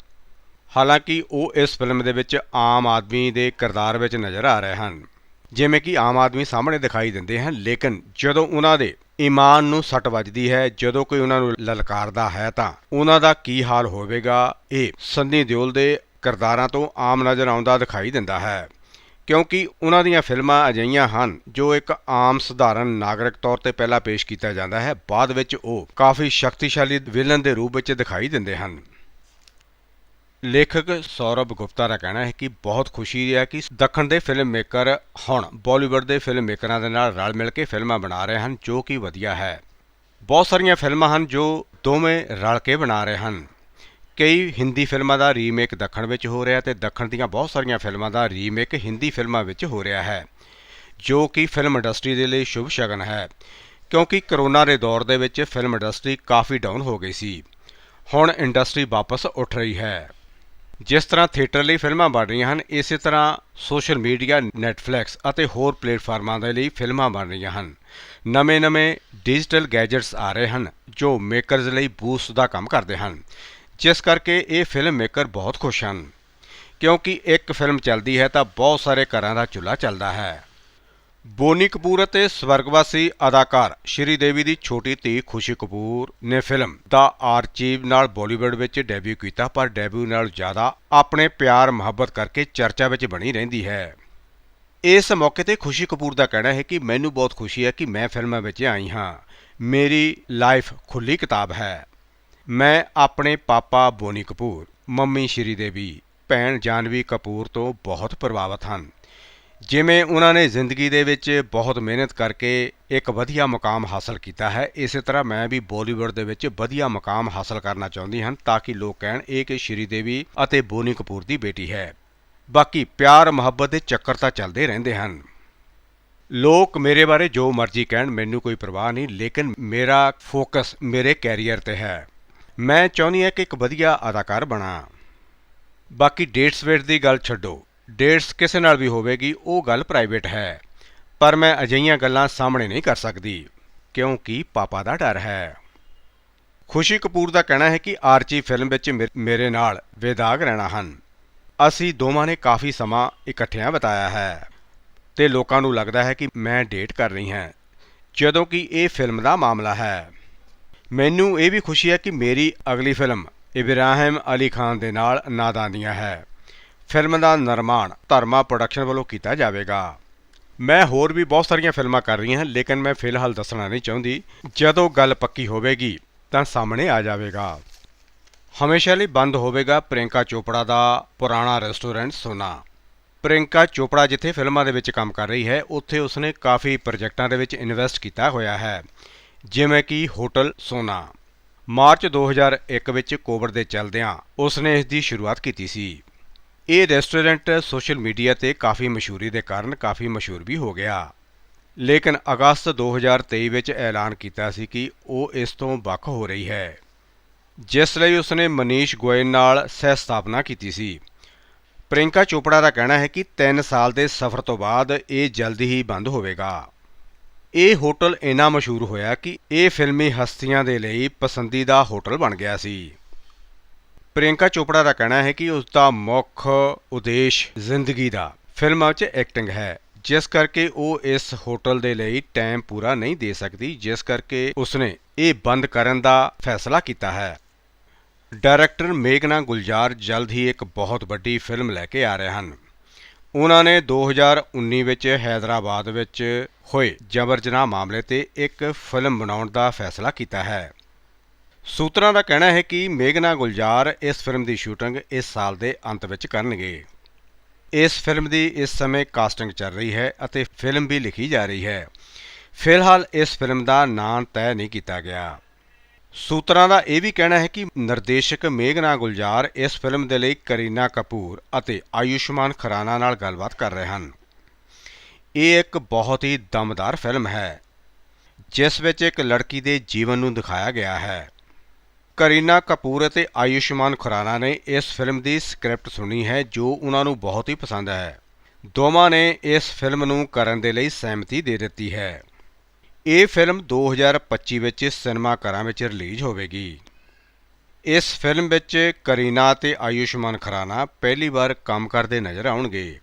ਹਾਲਾਂਕਿ ਉਹ ਇਸ ਫਿਲਮ ਦੇ ਵਿੱਚ ਆਮ ਆਦਮੀ ਦੇ ਕਿਰਦਾਰ ਵਿੱਚ ਨਜ਼ਰ ਆ ਰਹੇ ਹਨ। ਜਿਵੇਂ ਕਿ ਆਮ ਆਦਮੀ ਸਾਹਮਣੇ ਦਿਖਾਈ ਦਿੰਦੇ ਹਨ, ਲੇਕਿਨ ਜਦੋਂ ਉਹਨਾਂ ਦੇ ਈਮਾਨ ਨੂੰ ਸੱਟ ਵੱਜਦੀ ਹੈ, ਜਦੋਂ ਕੋਈ ਉਹਨਾਂ ਨੂੰ ਲਲਕਾਰਦਾ ਹੈ ਤਾਂ ਉਹਨਾਂ ਦਾ ਕੀ ਹਾਲ ਹੋਵੇਗਾ, ਇਹ ਸੰਨੀ ਦਿਓਲ ਦੇ ਕਿਰਦਾਰਾਂ ਤੋਂ ਆਮ ਨਜ਼ਰ ਆਉਂਦਾ ਦਿਖਾਈ ਦਿੰਦਾ ਹੈ। ਕਿਉਂਕਿ ਉਹਨਾਂ ਦੀਆਂ ਫਿਲਮਾਂ ਅਜਿਹੀਆਂ ਹਨ, ਜੋ ਇੱਕ ਆਮ ਸਧਾਰਨ ਨਾਗਰਿਕ ਤੌਰ ਤੇ ਪਹਿਲਾਂ ਪੇਸ਼ ਕੀਤਾ ਜਾਂਦਾ ਹੈ, ਬਾਅਦ ਵਿੱਚ ਉਹ ਕਾਫੀ ਸ਼ਕਤੀਸ਼ਾਲੀ ਵਿਲਨ ਦੇ ਰੂਪ ਵਿੱਚ ਦਿਖਾਈ ਦਿੰਦੇ ਹਨ। ਲੇਖਕ ਸੌਰਭ ਗੁਪਤਾ ਦਾ ਕਹਿਣਾ ਹੈ ਕਿ ਬਹੁਤ ਖੁਸ਼ੀ ਹੈ ਕਿ ਦੱਖਣ ਦੇ ਫਿਲਮ ਮੇਕਰ ਹੁਣ ਬਾਲੀਵੁੱਡ ਦੇ ਫਿਲਮ ਮੇਕਰਾਂ ਦੇ ਨਾਲ ਰਲ ਮਿਲ ਕੇ ਫਿਲਮਾਂ ਬਣਾ ਰਹੇ ਹਨ, ਜੋ ਕਿ ਵਧੀਆ ਹੈ। ਬਹੁਤ ਸਾਰੀਆਂ ਫਿਲਮਾਂ ਹਨ ਜੋ ਦੋਵੇਂ ਰਲ ਕੇ ਬਣਾ ਰਹੇ ਹਨ। ਕਈ ਹਿੰਦੀ ਫਿਲਮਾਂ ਦਾ ਰੀਮੇਕ ਦੱਖਣ ਵਿੱਚ ਹੋ ਰਿਹਾ ਤੇ ਦੱਖਣ ਦੀਆਂ ਬਹੁਤ ਸਾਰੀਆਂ ਫਿਲਮਾਂ ਦਾ ਰੀਮੇਕ ਹਿੰਦੀ ਫਿਲਮਾਂ ਵਿੱਚ ਹੋ ਰਿਹਾ ਹੈ, ਜੋ ਕਿ ਫਿਲਮ ਇੰਡਸਟਰੀ ਦੇ ਲਈ ਸ਼ੁਭ ਸ਼ਗਨ ਹੈ, ਕਿਉਂਕਿ ਕਰੋਨਾ ਦੇ ਦੌਰ ਦੇ ਵਿੱਚ ਫਿਲਮ ਇੰਡਸਟਰੀ ਕਾਫੀ ਡਾਊਨ ਹੋ ਗਈ ਸੀ। ਹੁਣ ਇੰਡਸਟਰੀ ਵਾਪਸ ਉੱਠ ਰਹੀ ਹੈ। ਜਿਸ ਤਰ੍ਹਾਂ ਥੀਏਟਰ ਲਈ ਫਿਲਮਾਂ ਬਣ ਰਹੀਆਂ ਹਨ, ਇਸੇ ਤਰ੍ਹਾਂ ਸੋਸ਼ਲ ਮੀਡੀਆ ਨੈਟਫਲਿਕਸ ਅਤੇ ਹੋਰ ਪਲੇਟਫਾਰਮਾਂ ਦੇ ਲਈ ਫਿਲਮਾਂ ਬਣ ਰਹੀਆਂ ਹਨ। ਨਵੇਂ-ਨਵੇਂ ਡਿਜੀਟਲ ਗੈਜਟਸ ਆ ਰਹੇ ਹਨ, ਜੋ ਮੇਕਰਜ਼ ਲਈ ਬੂਸਟ ਦਾ ਕੰਮ ਕਰਦੇ ਹਨ। ਜਿਸ ਕਰਕੇ ਇਹ ਫਿਲਮ ਮੇਕਰ ਬਹੁਤ ਖੁਸ਼ ਹਨ। ਕਿਉਂਕਿ ਇੱਕ ਫਿਲਮ ਚੱਲਦੀ ਹੈ ਤਾਂ ਬਹੁਤ ਸਾਰੇ ਘਰਾਂ ਦਾ ਚੁੱਲ੍ਹਾ ਚੱਲਦਾ ਹੈ। ਬੋਨੀ ਕਪੂਰ ਅਤੇ ਸਵਰਗਵਾਸੀ ਅਦਾਕਾਰ ਸ਼੍ਰੀ ਦੇਵੀ ਦੀ ਛੋਟੀ ਧੀ ਖੁਸ਼ੀ ਕਪੂਰ ਨੇ ਫਿਲਮ ਦਾ ਆਰਚੀਵ ਨਾਲ ਬਾਲੀਵੁੱਡ ਵਿੱਚ ਡੈਬਿਊ ਕੀਤਾ, ਪਰ ਡੈਬਿਊ ਨਾਲ ਜ਼ਿਆਦਾ ਆਪਣੇ ਪਿਆਰ, ਮੁਹੱਬਤ ਕਰਕੇ ਚਰਚਾ ਵਿੱਚ ਬਣੀ ਰਹਿੰਦੀ ਹੈ। ਇਸ ਮੌਕੇ ਤੇ ਖੁਸ਼ੀ ਕਪੂਰ ਦਾ ਕਹਿਣਾ ਹੈ ਕਿ ਮੈਨੂੰ ਬਹੁਤ ਖੁਸ਼ੀ ਹੈ ਕਿ ਮੈਂ ਫਿਲਮਾਂ ਵਿੱਚ ਆਈ ਹਾਂ। ਮੇਰੀ ਲਾਈਫ ਖੁੱਲੀ ਕਿਤਾਬ ਹੈ। ਮੈਂ ਆਪਣੇ ਪਾਪਾ ਬੋਨੀ ਕਪੂਰ, ਮੰਮੀ ਸ਼੍ਰੀ ਦੇਵੀ, ਭੈਣ ਜਾਨਵੀ ਕਪੂਰ ਤੋਂ ਬਹੁਤ ਪ੍ਰਭਾਵਿਤ ਹਨ। ਜਿਵੇਂ ਉਹਨਾਂ ਨੇ ਜ਼ਿੰਦਗੀ ਦੇ ਵਿੱਚ ਬਹੁਤ ਮਿਹਨਤ ਕਰਕੇ ਇੱਕ ਵਧੀਆ ਮੁਕਾਮ ਹਾਸਲ ਕੀਤਾ ਹੈ, ਇਸੇ ਤਰ੍ਹਾਂ ਮੈਂ ਵੀ ਬਾਲੀਵੁੱਡ ਦੇ ਵਿੱਚ ਵਧੀਆ ਮੁਕਾਮ ਹਾਸਲ ਕਰਨਾ ਚਾਹੁੰਦੀ ਹਾਂ ਤਾਂ ਕਿ ਲੋਕ ਕਹਿਣ, ਇਹ ਕਿ ਸ਼੍ਰੀ ਦੇਵੀ ਅਤੇ ਬੋਨੀ ਕਪੂਰ ਦੀ ਬੇਟੀ ਹੈ। ਬਾਕੀ ਪਿਆਰ, ਮੁਹੱਬਤ ਦੇ ਚੱਕਰ ਤਾਂ ਚੱਲਦੇ ਰਹਿੰਦੇ ਹਨ। ਲੋਕ ਮੇਰੇ ਬਾਰੇ ਜੋ ਮਰਜ਼ੀ ਕਹਿਣ, ਮੈਨੂੰ ਕੋਈ ਪਰਵਾਹ ਨਹੀਂ, ਲੇਕਿਨ ਮੇਰਾ ਫੋਕਸ ਮੇਰੇ ਕੈਰੀਅਰ ਤੇ ਹੈ। ਮੈਂ ਚਾਹੁੰਦੀ ਹਾਂ ਕਿ ਇੱਕ ਵਧੀਆ ਅਦਾਕਾਰ ਬਣਾ। ਬਾਕੀ ਡੇਟਸ ਵੇਟ ਦੀ ਗੱਲ ਛੱਡੋ। ਡੇਟਸ ਕਿਸੇ ਨਾਲ ਵੀ ਹੋਵੇਗੀ, ਉਹ ਗੱਲ ਪ੍ਰਾਈਵੇਟ ਹੈ। ਪਰ ਮੈਂ ਅਜਿਹੀਆਂ ਗੱਲਾਂ ਸਾਹਮਣੇ ਨਹੀਂ ਕਰ ਸਕਦੀ, ਕਿਉਂਕਿ ਪਾਪਾ ਦਾ ਡਰ ਹੈ। ਖੁਸ਼ੀ ਕਪੂਰ ਦਾ ਕਹਿਣਾ ਹੈ ਕਿ ਆਰਚੀ ਫਿਲਮ ਵਿੱਚ ਮੇ- ਮੇਰੇ ਨਾਲ ਵੇਦਾਗ ਰਹਿਣਾ ਹਨ। ਅਸੀਂ ਦੋਵਾਂ ਨੇ ਕਾਫੀ ਸਮਾਂ ਇਕੱਠਿਆਂ ਬਿਤਾਇਆ ਹੈ। ਤੇ ਲੋਕਾਂ ਨੂੰ ਲੱਗਦਾ ਹੈ ਕਿ ਮੈਂ ਡੇਟ ਕਰ ਰਹੀ ਹਾਂ, ਜਦੋਂ ਕਿ ਇਹ ਫਿਲਮ ਦਾ ਮਾਮਲਾ ਹੈ। ਮੈਨੂੰ ਇਹ ਵੀ ਖੁਸ਼ੀ ਹੈ ਕਿ ਮੇਰੀ ਅਗਲੀ ਫਿਲਮ ਇਬਰਾਹਿਮ ਅਲੀ ਖਾਨ ਦੇ ਨਾਲ ਨਾਦਾਨੀਆਂ ਹੈ। ਫਿਲਮ ਦਾ ਨਿਰਮਾਣ ਧਰਮਾ ਪ੍ਰੋਡਕਸ਼ਨ ਵੱਲੋਂ ਕੀਤਾ ਜਾਵੇਗਾ। ਮੈਂ ਹੋਰ ਵੀ ਬਹੁਤ ਸਾਰੀਆਂ ਫਿਲਮਾਂ ਕਰ ਰਹੀ ਹਾਂ, ਲੇਕਿਨ ਮੈਂ ਫਿਲਹਾਲ ਦੱਸਣਾ ਨਹੀਂ ਚਾਹੁੰਦੀ। ਜਦੋਂ ਗੱਲ ਪੱਕੀ ਹੋਵੇਗੀ, ਤਾਂ ਸਾਹਮਣੇ ਆ ਜਾਵੇਗਾ। ਹਮੇਸ਼ਾ ਲਈ ਬੰਦ ਹੋਵੇਗਾ ਪ੍ਰਿਯੰਕਾ ਚੋਪੜਾ ਦਾ ਪੁਰਾਣਾ ਰੈਸਟੋਰੈਂਟ ਸੋਨਾ। ਪ੍ਰਿਯੰਕਾ ਚੋਪੜਾ ਜਿੱਥੇ ਫਿਲਮਾਂ ਦੇ ਵਿੱਚ ਕੰਮ ਕਰ ਰਹੀ ਹੈ, ਉੱਥੇ ਉਸਨੇ ਕਾਫੀ ਪ੍ਰੋਜੈਕਟਾਂ ਦੇ ਵਿੱਚ ਇਨਵੈਸਟ ਕੀਤਾ ਹੋਇਆ ਹੈ, ਜਿਵੇਂ ਕਿ ਹੋਟਲ ਸੋਨਾ। ਮਾਰਚ 2001 ਵਿੱਚ ਕੋਵਿਡ ਦੇ ਚੱਲਦਿਆਂ ਉਸਨੇ ਇਸ ਦੀ ਸ਼ੁਰੂਆਤ ਕੀਤੀ ਸੀ। ਇਹ ਰੈਸਟੋਰੈਂਟ ਸੋਸ਼ਲ ਮੀਡੀਆ ਤੇ ਕਾਫੀ ਮਸ਼ਹੂਰੀ ਦੇ ਕਾਰਨ ਕਾਫੀ ਮਸ਼ਹੂਰ ਵੀ ਹੋ ਗਿਆ। ਲੇਕਿਨ ਅਗਸਤ 2023 ਵਿੱਚ ਐਲਾਨ ਕੀਤਾ ਸੀ ਕਿ ਉਹ ਇਸ ਤੋਂ ਵੱਖ ਹੋ ਰਹੀ ਹੈ, ਜਿਸ ਲਈ ਉਸਨੇ ਮਨੀਸ਼ ਗੋਇਲ ਨਾਲ ਸਹਿ ਸਥਾਪਨਾ ਕੀਤੀ ਸੀ। ਪ੍ਰਿਯੰਕਾ ਚੋਪੜਾ ਦਾ ਕਹਿਣਾ ਹੈ ਕਿ 3 ਸਾਲ ਦੇ ਸਫ਼ਰ ਤੋਂ ਬਾਅਦ ਇਹ ਜਲਦੀ ਹੀ ਬੰਦ ਹੋਵੇਗਾ। ਇਹ ਹੋਟਲ ਇੰਨਾ ਮਸ਼ਹੂਰ ਹੋਇਆ ਕਿ ਇਹ ਫਿਲਮੀ ਹਸਤੀਆਂ ਦੇ ਲਈ ਪਸੰਦੀਦਾ ਹੋਟਲ ਬਣ ਗਿਆ ਸੀ। ਪ੍ਰਿਯੰਕਾ ਚੋਪੜਾ ਦਾ ਕਹਿਣਾ ਹੈ ਕਿ ਉਸ ਦਾ ਮੁੱਖ ਉਦੇਸ਼ ਜ਼ਿੰਦਗੀ ਦਾ ਫਿਲਮਾਂ 'ਚ ਐਕਟਿੰਗ ਹੈ, ਜਿਸ ਕਰਕੇ ਉਹ ਇਸ ਹੋਟਲ ਦੇ ਲਈ ਟਾਈਮ ਪੂਰਾ ਨਹੀਂ ਦੇ ਸਕਦੀ, ਜਿਸ ਕਰਕੇ ਉਸਨੇ ਇਹ ਬੰਦ ਕਰਨ ਦਾ ਫੈਸਲਾ ਕੀਤਾ ਹੈ। ਡਾਇਰੈਕਟਰ ਮੇਗਨਾ ਗੁਲਜ਼ਾਰ ਜਲਦ ਹੀ ਇੱਕ ਬਹੁਤ ਵੱਡੀ ਫਿਲਮ ਲੈ ਕੇ ਆ ਰਹੇ ਹਨ। ਉਹਨਾਂ ਨੇ 2019 ਵਿੱਚ ਹੈਦਰਾਬਾਦ ਵਿੱਚ ਹੋਏ ਜਬਰ ਜਨਾਹ ਮਾਮਲੇ ਤੇ ਇੱਕ ਫਿਲਮ ਬਣਾਉਣ ਦਾ ਫੈਸਲਾ ਕੀਤਾ ਹੈ। ਸੂਤਰਾਂ ਦਾ ਕਹਿਣਾ ਹੈ ਕਿ ਮੇਘਨਾ ਗੁਲਜ਼ਾਰ ਇਸ ਫਿਲਮ ਦੀ ਸ਼ੂਟਿੰਗ ਇਸ ਸਾਲ ਦੇ ਅੰਤ ਵਿੱਚ ਕਰਨਗੇ। ਇਸ ਫਿਲਮ ਦੀ ਇਸ ਸਮੇਂ ਕਾਸਟਿੰਗ ਚੱਲ ਰਹੀ ਹੈ ਅਤੇ ਫਿਲਮ ਵੀ ਲਿਖੀ ਜਾ ਰਹੀ ਹੈ। ਫਿਲਹਾਲ ਇਸ ਫਿਲਮ ਦਾ ਨਾਂ ਤੈਅ ਨਹੀਂ ਕੀਤਾ ਗਿਆ। ਸੂਤਰਾਂ ਦਾ ਇਹ ਵੀ ਕਹਿਣਾ ਹੈ ਕਿ ਨਿਰਦੇਸ਼ਕ ਮੇਘਨਾ ਗੁਲਜ਼ਾਰ ਇਸ ਫਿਲਮ ਦੇ ਲਈ ਕਰੀਨਾ ਕਪੂਰ ਅਤੇ ਆਯੁਸ਼ਮਾਨ ਖਰਾਨਾ ਨਾਲ ਗੱਲਬਾਤ ਕਰ ਰਹੇ ਹਨ। ਇਹ ਇੱਕ ਬਹੁਤ ਹੀ ਦਮਦਾਰ ਫਿਲਮ ਹੈ, ਜਿਸ ਵਿੱਚ ਇੱਕ ਲੜਕੀ ਦੇ ਜੀਵਨ ਨੂੰ ਦਿਖਾਇਆ ਗਿਆ ਹੈ। ਕਰੀਨਾ ਕਪੂਰ ਅਤੇ ਆਯੁਸ਼ਮਾਨ ਖੁਰਾਨਾ ਨੇ ਇਸ ਫਿਲਮ ਦੀ ਸਕ੍ਰਿਪਟ ਸੁਣੀ ਹੈ, ਜੋ ਉਹਨਾਂ ਨੂੰ ਬਹੁਤ ਹੀ ਪਸੰਦ ਹੈ। ਦੋਵਾਂ ਨੇ ਇਸ ਫਿਲਮ ਨੂੰ ਕਰਨ ਦੇ ਲਈ ਸਹਿਮਤੀ ਦੇ ਦਿੱਤੀ ਹੈ। ਇਹ ਫਿਲਮ 2025 ਵਿੱਚ ਸਿਨੇਮਾ ਘਰਾਂ ਵਿੱਚ ਰਿਲੀਜ਼ ਹੋਵੇਗੀ। ਇਸ ਫਿਲਮ ਵਿੱਚ ਕਰੀਨਾ ਅਤੇ ਆਯੁਸ਼ਮਾਨ ਖਰਾਨਾ ਪਹਿਲੀ ਵਾਰ ਕੰਮ ਕਰਦੇ ਨਜ਼ਰ ਆਉਣਗੇ।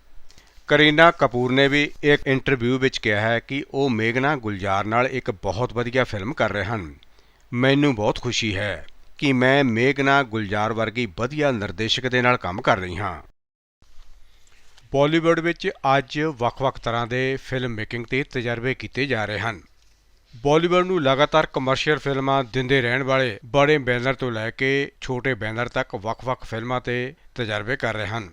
ਕਰੀਨਾ ਕਪੂਰ ਨੇ ਵੀ ਇੱਕ ਇੰਟਰਵਿਊ ਵਿੱਚ ਕਿਹਾ ਹੈ ਕਿ ਉਹ ਮੇਗਨਾ ਗੁਲਜ਼ਾਰ ਨਾਲ ਇੱਕ ਬਹੁਤ ਵਧੀਆ ਫਿਲਮ ਕਰ ਰਹੇ ਹਨ। ਮੈਨੂੰ ਬਹੁਤ ਖੁਸ਼ੀ ਹੈ। ਕਿ ਮੈਂ ਮੇਗਨਾ ਗੁਲਜ਼ਾਰ ਵਰਗੀ ਵਧੀਆ ਨਿਰਦੇਸ਼ਕ ਦੇ ਨਾਲ ਕੰਮ ਕਰ ਰਹੀ ਹਾਂ। ਬਾਲੀਵੁੱਡ ਵਿੱਚ ਅੱਜ ਵੱਖ-ਵੱਖ ਤਰ੍ਹਾਂ ਦੇ ਫਿਲਮ ਮੇਕਿੰਗ ਤੇ ਤਜਰਬੇ ਕੀਤੇ ਜਾ ਰਹੇ ਹਨ। ਬਾਲੀਵੁੱਡ ਨੂੰ ਲਗਾਤਾਰ ਕਮਰਸ਼ੀਅਲ ਫਿਲਮਾਂ ਦਿੰਦੇ ਰਹਿਣ ਵਾਲੇ ਬੜੇ ਬੈਨਰ ਤੋਂ ਲੈ ਕੇ ਛੋਟੇ ਬੈਨਰ ਤੱਕ ਵੱਖ-ਵੱਖ ਫਿਲਮਾਂ ਤੇ ਤਜਰਬੇ ਕਰ ਰਹੇ ਹਨ।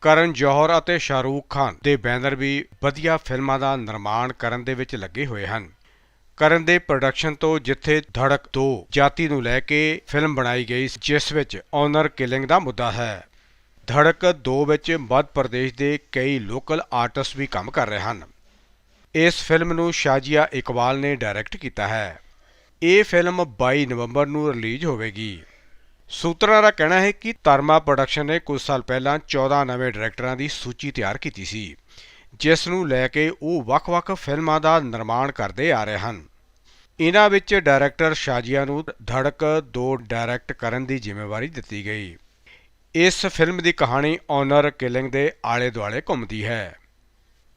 ਕਰਨ ਜੋਹਰ ਅਤੇ ਸ਼ਾਹਰੂਖ ਖਾਨ ਦੇ ਬੈਨਰ ਵੀ ਵਧੀਆ ਫਿਲਮਾਂ ਦਾ ਨਿਰਮਾਣ ਕਰਨ ਦੇ ਵਿੱਚ ਲੱਗੇ ਹੋਏ ਹਨ। ਕਰਨ ਦੇ ਪ੍ਰੋਡਕਸ਼ਨ ਤੋਂ ਜਿੱਥੇ ਧੜਕ 2 ਜਾਤੀ ਨੂੰ ਲੈ ਕੇ ਫਿਲਮ ਬਣਾਈ ਗਈ ਜਿਸ ਵਿੱਚ ਓਨਰ ਕਿਲਿੰਗ ਦਾ ਮੁੱਦਾ ਹੈ। ਧੜਕ 2 ਵਿੱਚ ਮੱਧ ਪ੍ਰਦੇਸ਼ ਦੇ ਕਈ ਲੋਕਲ ਆਰਟਿਸਟ ਵੀ ਕੰਮ ਕਰ ਰਹੇ ਹਨ। ਇਸ ਫਿਲਮ ਨੂੰ ਸ਼ਾਜੀਆ ਇਕਬਾਲ ਨੇ ਡਾਇਰੈਕਟ ਕੀਤਾ ਹੈ। ਇਹ ਫਿਲਮ 22 ਨਵੰਬਰ ਨੂੰ ਰਿਲੀਜ਼ ਹੋਵੇਗੀ। ਸੂਤਰਾਂ ਦਾ ਕਹਿਣਾ ਹੈ ਕਿ ਧਰਮਾ ਪ੍ਰੋਡਕਸ਼ਨ ਨੇ ਕੁਝ ਸਾਲ ਪਹਿਲਾਂ 14 ਨਵੇਂ ਡਾਇਰੈਕਟਰਾਂ ਦੀ ਸੂਚੀ ਤਿਆਰ ਕੀਤੀ ਸੀ। ਜਿਸ ਨੂੰ ਲੈ ਕੇ ਉਹ ਵੱਖ-ਵੱਖ ਫਿਲਮਾਂ ਦਾ ਨਿਰਮਾਣ ਕਰਦੇ ਆ ਰਹੇ ਹਨ। ਇਹਨਾਂ ਵਿੱਚ ਡਾਇਰੈਕਟਰ ਸ਼ਾਜੀਆ ਨੂੰ ਧੜਕ 2 ਡਾਇਰੈਕਟ ਕਰਨ ਦੀ ਜ਼ਿੰਮੇਵਾਰੀ ਦਿੱਤੀ ਗਈ। ਇਸ ਫਿਲਮ ਦੀ ਕਹਾਣੀ ਓਨਰ ਕਿਲਿੰਗ ਦੇ ਆਲੇ-ਦੁਆਲੇ ਘੁੰਮਦੀ ਹੈ।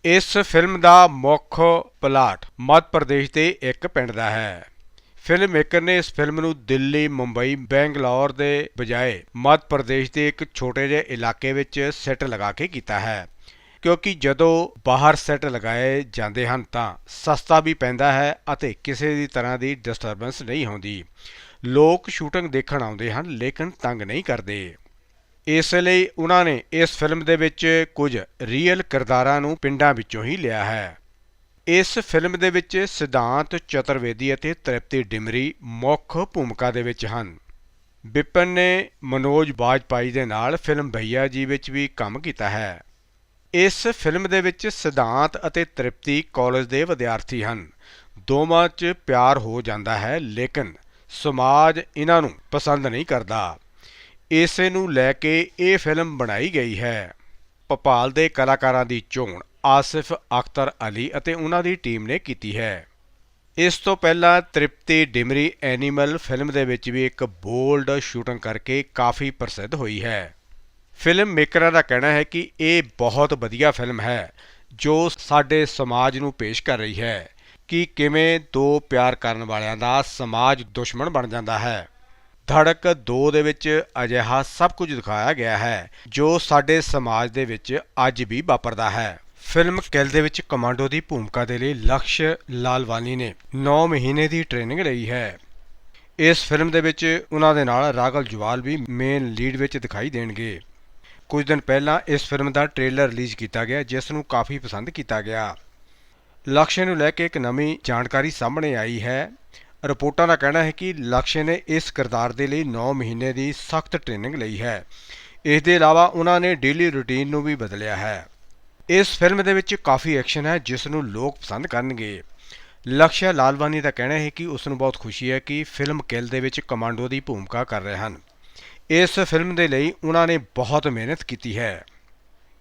ਇਸ ਫਿਲਮ ਦਾ ਮੁੱਖ ਪਲਾਟ ਮੱਧ ਪ੍ਰਦੇਸ਼ ਦੇ ਇੱਕ ਪਿੰਡ ਦਾ ਹੈ। ਫਿਲਮ ਮੇਕਰ ਨੇ ਇਸ ਫਿਲਮ ਨੂੰ ਦਿੱਲੀ, ਮੁੰਬਈ, ਬੈਂਗਲੌਰ ਦੇ ਬਜਾਏ ਮੱਧ ਪ੍ਰਦੇਸ਼ ਦੇ ਇੱਕ ਛੋਟੇ ਜਿਹੇ ਇਲਾਕੇ ਵਿੱਚ ਸੈੱਟ ਲਗਾ ਕੇ ਕੀਤਾ ਹੈ। ਕਿਉਂਕਿ ਜਦੋਂ ਬਾਹਰ ਸੈੱਟ ਲਗਾਏ ਜਾਂਦੇ ਹਨ ਤਾਂ ਸਸਤਾ ਵੀ ਪੈਂਦਾ ਹੈ ਅਤੇ ਕਿਸੇ ਦੀ ਤਰ੍ਹਾਂ ਦੀ ਡਿਸਟਰਬੈਂਸ ਨਹੀਂ ਹੁੰਦੀ। ਲੋਕ ਸ਼ੂਟਿੰਗ ਦੇਖਣ ਆਉਂਦੇ ਹਨ ਲੇਕਿਨ ਤੰਗ ਨਹੀਂ ਕਰਦੇ। ਇਸ ਲਈ ਉਹਨਾਂ ਨੇ ਇਸ ਫਿਲਮ ਦੇ ਵਿੱਚ ਕੁਝ ਰੀਅਲ ਕਿਰਦਾਰਾਂ ਨੂੰ ਪਿੰਡਾਂ ਵਿੱਚੋਂ ਹੀ ਲਿਆ ਹੈ। ਇਸ ਫਿਲਮ ਦੇ ਵਿੱਚ ਸਿਧਾਂਤ, ਚਤੁਰਵੇਦੀ ਅਤੇ ਤ੍ਰਿਪਤੀ ਡਿਮਰੀ ਮੁੱਖ ਭੂਮਿਕਾ ਦੇ ਵਿੱਚ ਹਨ। ਵਿਪਨ ਨੇ ਮਨੋਜ ਬਾਜਪਾਈ ਦੇ ਨਾਲ ਫਿਲਮ ਭਈਆ ਜੀ ਵਿੱਚ ਵੀ ਕੰਮ ਕੀਤਾ ਹੈ। ਇਸ ਫਿਲਮ ਦੇ ਵਿੱਚ ਸਿਧਾਂਤ ਅਤੇ ਤ੍ਰਿਪਤੀ ਕਾਲਜ ਦੇ ਵਿਦਿਆਰਥੀ ਹਨ। ਦੋਵਾਂ 'ਚ ਪਿਆਰ ਹੋ ਜਾਂਦਾ ਹੈ, ਲੇਕਿਨ ਸਮਾਜ ਇਹਨਾਂ ਨੂੰ ਪਸੰਦ ਨਹੀਂ ਕਰਦਾ। ਇਸੇ ਨੂੰ ਲੈ ਕੇ ਇਹ ਫਿਲਮ ਬਣਾਈ ਗਈ ਹੈ। ਭੋਪਾਲ ਦੇ ਕਲਾਕਾਰਾਂ ਦੀ ਚੋਣ ਆਸਿਫ, ਅਖਤਰ ਅਲੀ ਅਤੇ ਉਹਨਾਂ ਦੀ ਟੀਮ ਨੇ ਕੀਤੀ ਹੈ। ਇਸ ਤੋਂ ਪਹਿਲਾਂ ਤ੍ਰਿਪਤੀ ਡਿਮਰੀ ਐਨੀਮਲ ਫਿਲਮ ਦੇ ਵਿੱਚ ਵੀ ਇੱਕ ਬੋਲਡ ਸ਼ੂਟਿੰਗ ਕਰਕੇ ਕਾਫੀ ਪ੍ਰਸਿੱਧ ਹੋਈ ਹੈ। ਫਿਲਮ ਮੇਕਰਾਂ ਦਾ ਕਹਿਣਾ ਹੈ ਕਿ ਇਹ ਬਹੁਤ ਵਧੀਆ ਫਿਲਮ ਹੈ, ਜੋ ਸਾਡੇ ਸਮਾਜ ਨੂੰ ਪੇਸ਼ ਕਰ ਰਹੀ ਹੈ, ਕਿ ਕਿਵੇਂ ਦੋ ਪਿਆਰ ਕਰਨ ਵਾਲਿਆਂ ਦਾ ਸਮਾਜ ਦੁਸ਼ਮਣ ਬਣ ਜਾਂਦਾ ਹੈ। ਧੜਕ 2 ਦੇ ਵਿੱਚ ਅਜਿਹਾ ਸਭ ਕੁਝ ਦਿਖਾਇਆ ਗਿਆ ਹੈ, ਜੋ ਸਾਡੇ ਸਮਾਜ ਦੇ ਵਿੱਚ ਅੱਜ ਵੀ ਵਾਪਰਦਾ ਹੈ। ਫਿਲਮ ਕਿਲ ਦੇ ਵਿੱਚ ਕਮਾਂਡੋ ਦੀ ਭੂਮਿਕਾ ਦੇ ਲਈ ਲਕਸ਼ ਲਾਲਵਾਨੀ ਨੇ 9 ਮਹੀਨੇ ਦੀ ਟ੍ਰੇਨਿੰਗ ਲਈ ਹੈ। ਇਸ ਫਿਲਮ ਦੇ ਵਿੱਚ ਉਹਨਾਂ ਦੇ ਨਾਲ ਰਾਗਲ ਜਵਾਲ ਵੀ ਮੇਨ ਲੀਡ ਵਿੱਚ ਦਿਖਾਈ ਦੇਣਗੇ। ਕੁਝ ਦਿਨ ਪਹਿਲਾਂ ਇਸ ਫਿਲਮ ਦਾ ਟ੍ਰੇਲਰ ਰਿਲੀਜ਼ ਕੀਤਾ ਗਿਆ, ਜਿਸ ਨੂੰ ਕਾਫੀ ਪਸੰਦ ਕੀਤਾ ਗਿਆ। ਲਕਸ਼ੇ ਨੂੰ ਲੈ ਕੇ ਇੱਕ ਨਵੀਂ ਜਾਣਕਾਰੀ ਸਾਹਮਣੇ ਆਈ ਹੈ। ਰਿਪੋਰਟਾਂ ਦਾ ਕਹਿਣਾ ਹੈ ਕਿ ਲਕਸ਼ੇ ਨੇ ਇਸ ਕਿਰਦਾਰ ਦੇ ਲਈ 9 ਮਹੀਨੇ ਦੀ ਸਖਤ ਟ੍ਰੇਨਿੰਗ ਲਈ ਹੈ। ਇਸ ਦੇ ਇਲਾਵਾ ਉਹਨਾਂ ਨੇ ਡੇਲੀ ਰੁਟੀਨ ਨੂੰ ਵੀ ਬਦਲਿਆ ਹੈ। ਇਸ ਫਿਲਮ ਦੇ ਵਿੱਚ ਕਾਫੀ ਐਕਸ਼ਨ ਹੈ, ਜਿਸ ਨੂੰ ਲੋਕ ਪਸੰਦ ਕਰਨਗੇ। ਲਕਸ਼ਾ ਲਾਲਵਾਨੀ ਦਾ ਕਹਿਣਾ ਹੈ ਕਿ ਉਸ ਨੂੰ ਬਹੁਤ ਖੁਸ਼ੀ ਹੈ ਕਿ ਫਿਲਮ ਕਿਲ ਦੇ ਵਿੱਚ ਕਮਾਂਡੋ ਦੀ ਭੂਮਿਕਾ ਕਰ ਰਹੇ ਹਨ। ਇਸ ਫਿਲਮ ਦੇ ਲਈ ਉਹਨਾਂ ਨੇ ਬਹੁਤ ਮਿਹਨਤ ਕੀਤੀ ਹੈ।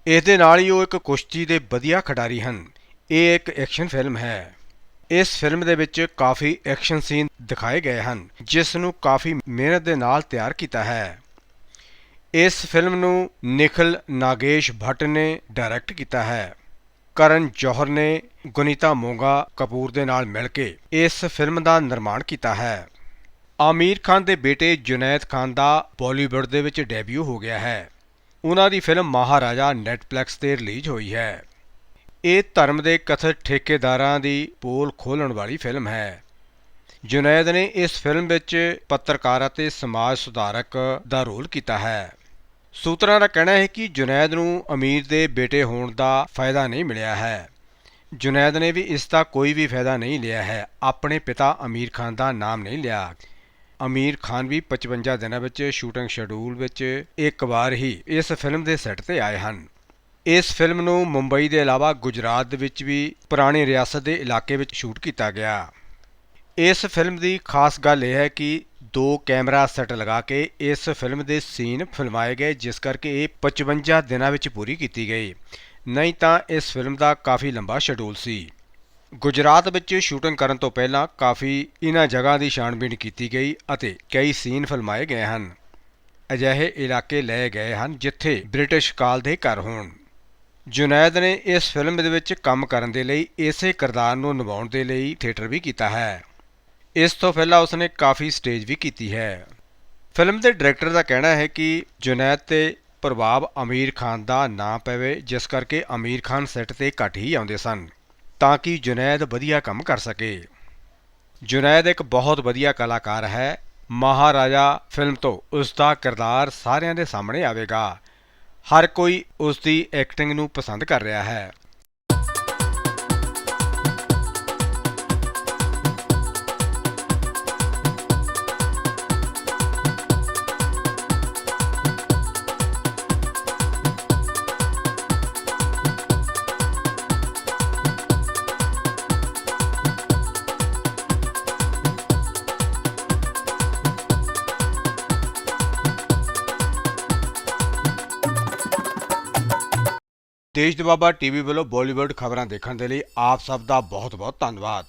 ਇਸ ਦੇ ਨਾਲ ਹੀ ਉਹ ਇੱਕ ਕੁਸ਼ਤੀ ਦੇ ਵਧੀਆ ਖਿਡਾਰੀ ਹਨ। ਇਹ ਇੱਕ ਐਕਸ਼ਨ ਫਿਲਮ ਹੈ। ਇਸ ਫਿਲਮ ਦੇ ਵਿੱਚ ਕਾਫੀ ਐਕਸ਼ਨ ਸੀਨ ਦਿਖਾਏ ਗਏ ਹਨ, ਜਿਸ ਨੂੰ ਕਾਫੀ ਮਿਹਨਤ ਦੇ ਨਾਲ ਤਿਆਰ ਕੀਤਾ ਹੈ। ਇਸ ਫਿਲਮ ਨੂੰ ਨਿਖਲ ਨਾਗੇਸ਼ ਭੱਟ ਨੇ ਡਾਇਰੈਕਟ ਕੀਤਾ ਹੈ। ਕਰਨ ਜੋਹਰ ਨੇ ਗੁਨੀਤਾ ਮੋਗਾ ਕਪੂਰ ਦੇ ਨਾਲ ਮਿਲ ਕੇ ਇਸ ਫਿਲਮ ਦਾ ਨਿਰਮਾਣ ਕੀਤਾ ਹੈ। ਆਮੀਰ ਖਾਨ ਦੇ ਬੇਟੇ ਜੁਨੈਦ ਖਾਨ ਦਾ ਬਾਲੀਵੁੱਡ ਦੇ ਵਿੱਚ ਡੈਬਿਊ ਹੋ ਗਿਆ ਹੈ। ਉਹਨਾਂ ਦੀ ਫਿਲਮ ਮਹਾਰਾਜਾ ਨੈਟਫਲਿਕਸ ਤੇ ਰਿਲੀਜ਼ ਹੋਈ ਹੈ। ਇਹ ਧਰਮ ਦੇ ਕਥਿਤ ਠੇਕੇਦਾਰਾਂ ਦੀ ਪੋਲ ਖੋਲਣ ਵਾਲੀ ਫਿਲਮ ਹੈ। ਜੁਨੈਦ ਨੇ ਇਸ ਫਿਲਮ ਵਿੱਚ ਪੱਤਰਕਾਰ ਅਤੇ ਸਮਾਜ ਸੁਧਾਰਕ ਦਾ ਰੋਲ ਕੀਤਾ ਹੈ। ਸੂਤਰਾਂ ਦਾ ਕਹਿਣਾ ਹੈ ਕਿ ਜੁਨੈਦ ਨੂੰ ਅਮੀਰ ਦੇ ਬੇਟੇ ਹੋਣ ਦਾ ਫਾਇਦਾ ਨਹੀਂ ਮਿਲਿਆ ਹੈ। ਜੁਨੈਦ ਨੇ ਵੀ ਇਸ ਦਾ ਕੋਈ ਵੀ ਫਾਇਦਾ ਨਹੀਂ ਲਿਆ ਹੈ। ਆਪਣੇ ਪਿਤਾ ਅਮੀਰ ਖਾਨ ਦਾ ਨਾਮ ਨਹੀਂ ਲਿਆ। ਅਮੀਰ ਖਾਨ ਵੀ 55 ਦਿਨਾਂ ਵਿੱਚ ਸ਼ੂਟਿੰਗ ਸ਼ੈਡਿਊਲ ਵਿੱਚ ਇੱਕ ਵਾਰ ਹੀ ਇਸ ਫਿਲਮ ਦੇ ਸੈੱਟ ਤੇ ਆਏ ਹਨ। ਇਸ ਫਿਲਮ ਨੂੰ ਮੁੰਬਈ ਦੇ ਇਲਾਵਾ ਗੁਜਰਾਤ ਦੇ ਵਿੱਚ ਵੀ ਪੁਰਾਣੀ ਰਿਆਸਤ ਦੇ ਇਲਾਕੇ ਵਿੱਚ ਸ਼ੂਟ ਕੀਤਾ ਗਿਆ। ਇਸ ਫਿਲਮ ਦੀ ਖਾਸ ਗੱਲ ਇਹ ਹੈ ਕਿ ਦੋ ਕੈਮਰਾ ਸੈੱਟ ਲਗਾ ਕੇ ਇਸ ਫਿਲਮ ਦੇ ਸੀਨ ਫਿਲਮਾਏ ਗਏ, ਜਿਸ ਕਰਕੇ ਇਹ 55 ਦਿਨਾਂ ਵਿੱਚ ਪੂਰੀ ਕੀਤੀ ਗਈ। ਨਹੀਂ ਤਾਂ ਇਸ ਫਿਲਮ ਦਾ ਕਾਫੀ ਲੰਬਾ ਸ਼ੈਡਿਊਲ ਸੀ। ਗੁਜਰਾਤ ਵਿੱਚ ਸ਼ੂਟਿੰਗ ਕਰਨ ਤੋਂ ਪਹਿਲਾਂ ਕਾਫੀ ਇਹਨਾਂ ਜਗ੍ਹਾ ਦੀ ਛਾਣਬੀਣ ਕੀਤੀ ਗਈ ਅਤੇ ਕਈ ਸੀਨ ਫਿਲਮਾਏ ਗਏ ਹਨ। ਅਜਿਹੇ ਇਲਾਕੇ ਲਏ ਗਏ ਹਨ ਜਿੱਥੇ ਬ੍ਰਿਟਿਸ਼ ਕਾਲ ਦੇ ਘਰ ਹੋਣ। ਜੁਨੈਦ ਨੇ ਇਸ ਫਿਲਮ ਦੇ ਵਿੱਚ ਕੰਮ ਕਰਨ ਦੇ ਲਈ ਇਸੇ ਕਿਰਦਾਰ ਨੂੰ ਨਿਭਾਉਣ ਦੇ ਲਈ ਥੀਏਟਰ ਵੀ ਕੀਤਾ ਹੈ। ਇਸ ਤੋਂ ਪਹਿਲਾਂ ਉਸਨੇ ਕਾਫੀ ਸਟੇਜ ਵੀ ਕੀਤੀ ਹੈ। ਫਿਲਮ ਦੇ ਡਾਇਰੈਕਟਰ ਦਾ ਕਹਿਣਾ ਹੈ ਕਿ ਜੁਨੈਦ ਤੇ ਪ੍ਰਭਾਵ ਅਮੀਰ ਖਾਨ ਦਾ ਨਾ ਪਵੇ, ਜਿਸ ਕਰਕੇ ਅਮੀਰ ਖਾਨ ਸੈੱਟ ਤੇ ਘੱਟ ਹੀ ਆਉਂਦੇ ਸਨ। ਤਾਂ ਕਿ ਜੁਨੈਦ ਵਧੀਆ ਕੰਮ ਕਰ ਸਕੇ। ਜੁਨੈਦ ਇੱਕ ਬਹੁਤ ਵਧੀਆ ਕਲਾਕਾਰ ਹੈ। ਮਹਾਰਾਜਾ ਫਿਲਮ ਤੋਂ ਉਸ ਦਾ ਕਿਰਦਾਰ ਸਾਰਿਆਂ ਦੇ ਸਾਹਮਣੇ ਆਵੇਗਾ। ਹਰ ਕੋਈ ਉਸ ਦੀ ਐਕਟਿੰਗ ਨੂੰ ਪਸੰਦ ਕਰ ਰਿਹਾ ਹੈ। ਦੇਸ਼ ਦਵਾਬਾ ਟੀਵੀ ਵੱਲੋਂ ਬਾਲੀਵੁੱਡ ਖਬਰਾਂ ਦੇਖਣ ਦੇ ਲਈ ਆਪ ਸਭ ਦਾ ਬਹੁਤ-ਬਹੁਤ ਧੰਨਵਾਦ।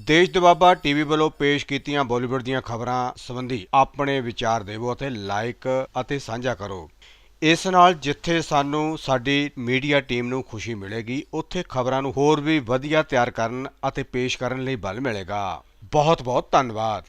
ਦੇਸ਼ ਦਬਾਬਾ ਟੀਵੀ ਵੱਲੋਂ ਪੇਸ਼ ਕੀਤੀਆਂ ਬਾਲੀਵੁੱਡ ਦੀਆਂ ਖਬਰਾਂ ਸੰਬੰਧੀ ਆਪਣੇ ਵਿਚਾਰ ਦੇਵੋ ਅਤੇ ਲਾਈਕ ਅਤੇ ਸਾਂਝਾ ਕਰੋ। ਇਸ ਨਾਲ ਜਿੱਥੇ ਸਾਨੂੰ ਸਾਡੀ ਮੀਡੀਆ ਟੀਮ ਨੂੰ ਖੁਸ਼ੀ ਮਿਲੇਗੀ, ਉੱਥੇ ਖਬਰਾਂ ਨੂੰ ਹੋਰ ਵੀ ਵਧੀਆ ਤਿਆਰ ਕਰਨ ਅਤੇ ਪੇਸ਼ ਕਰਨ ਲਈ ਬਲ ਮਿਲੇਗਾ। ਬਹੁਤ ਬਹੁਤ ਧੰਨਵਾਦ।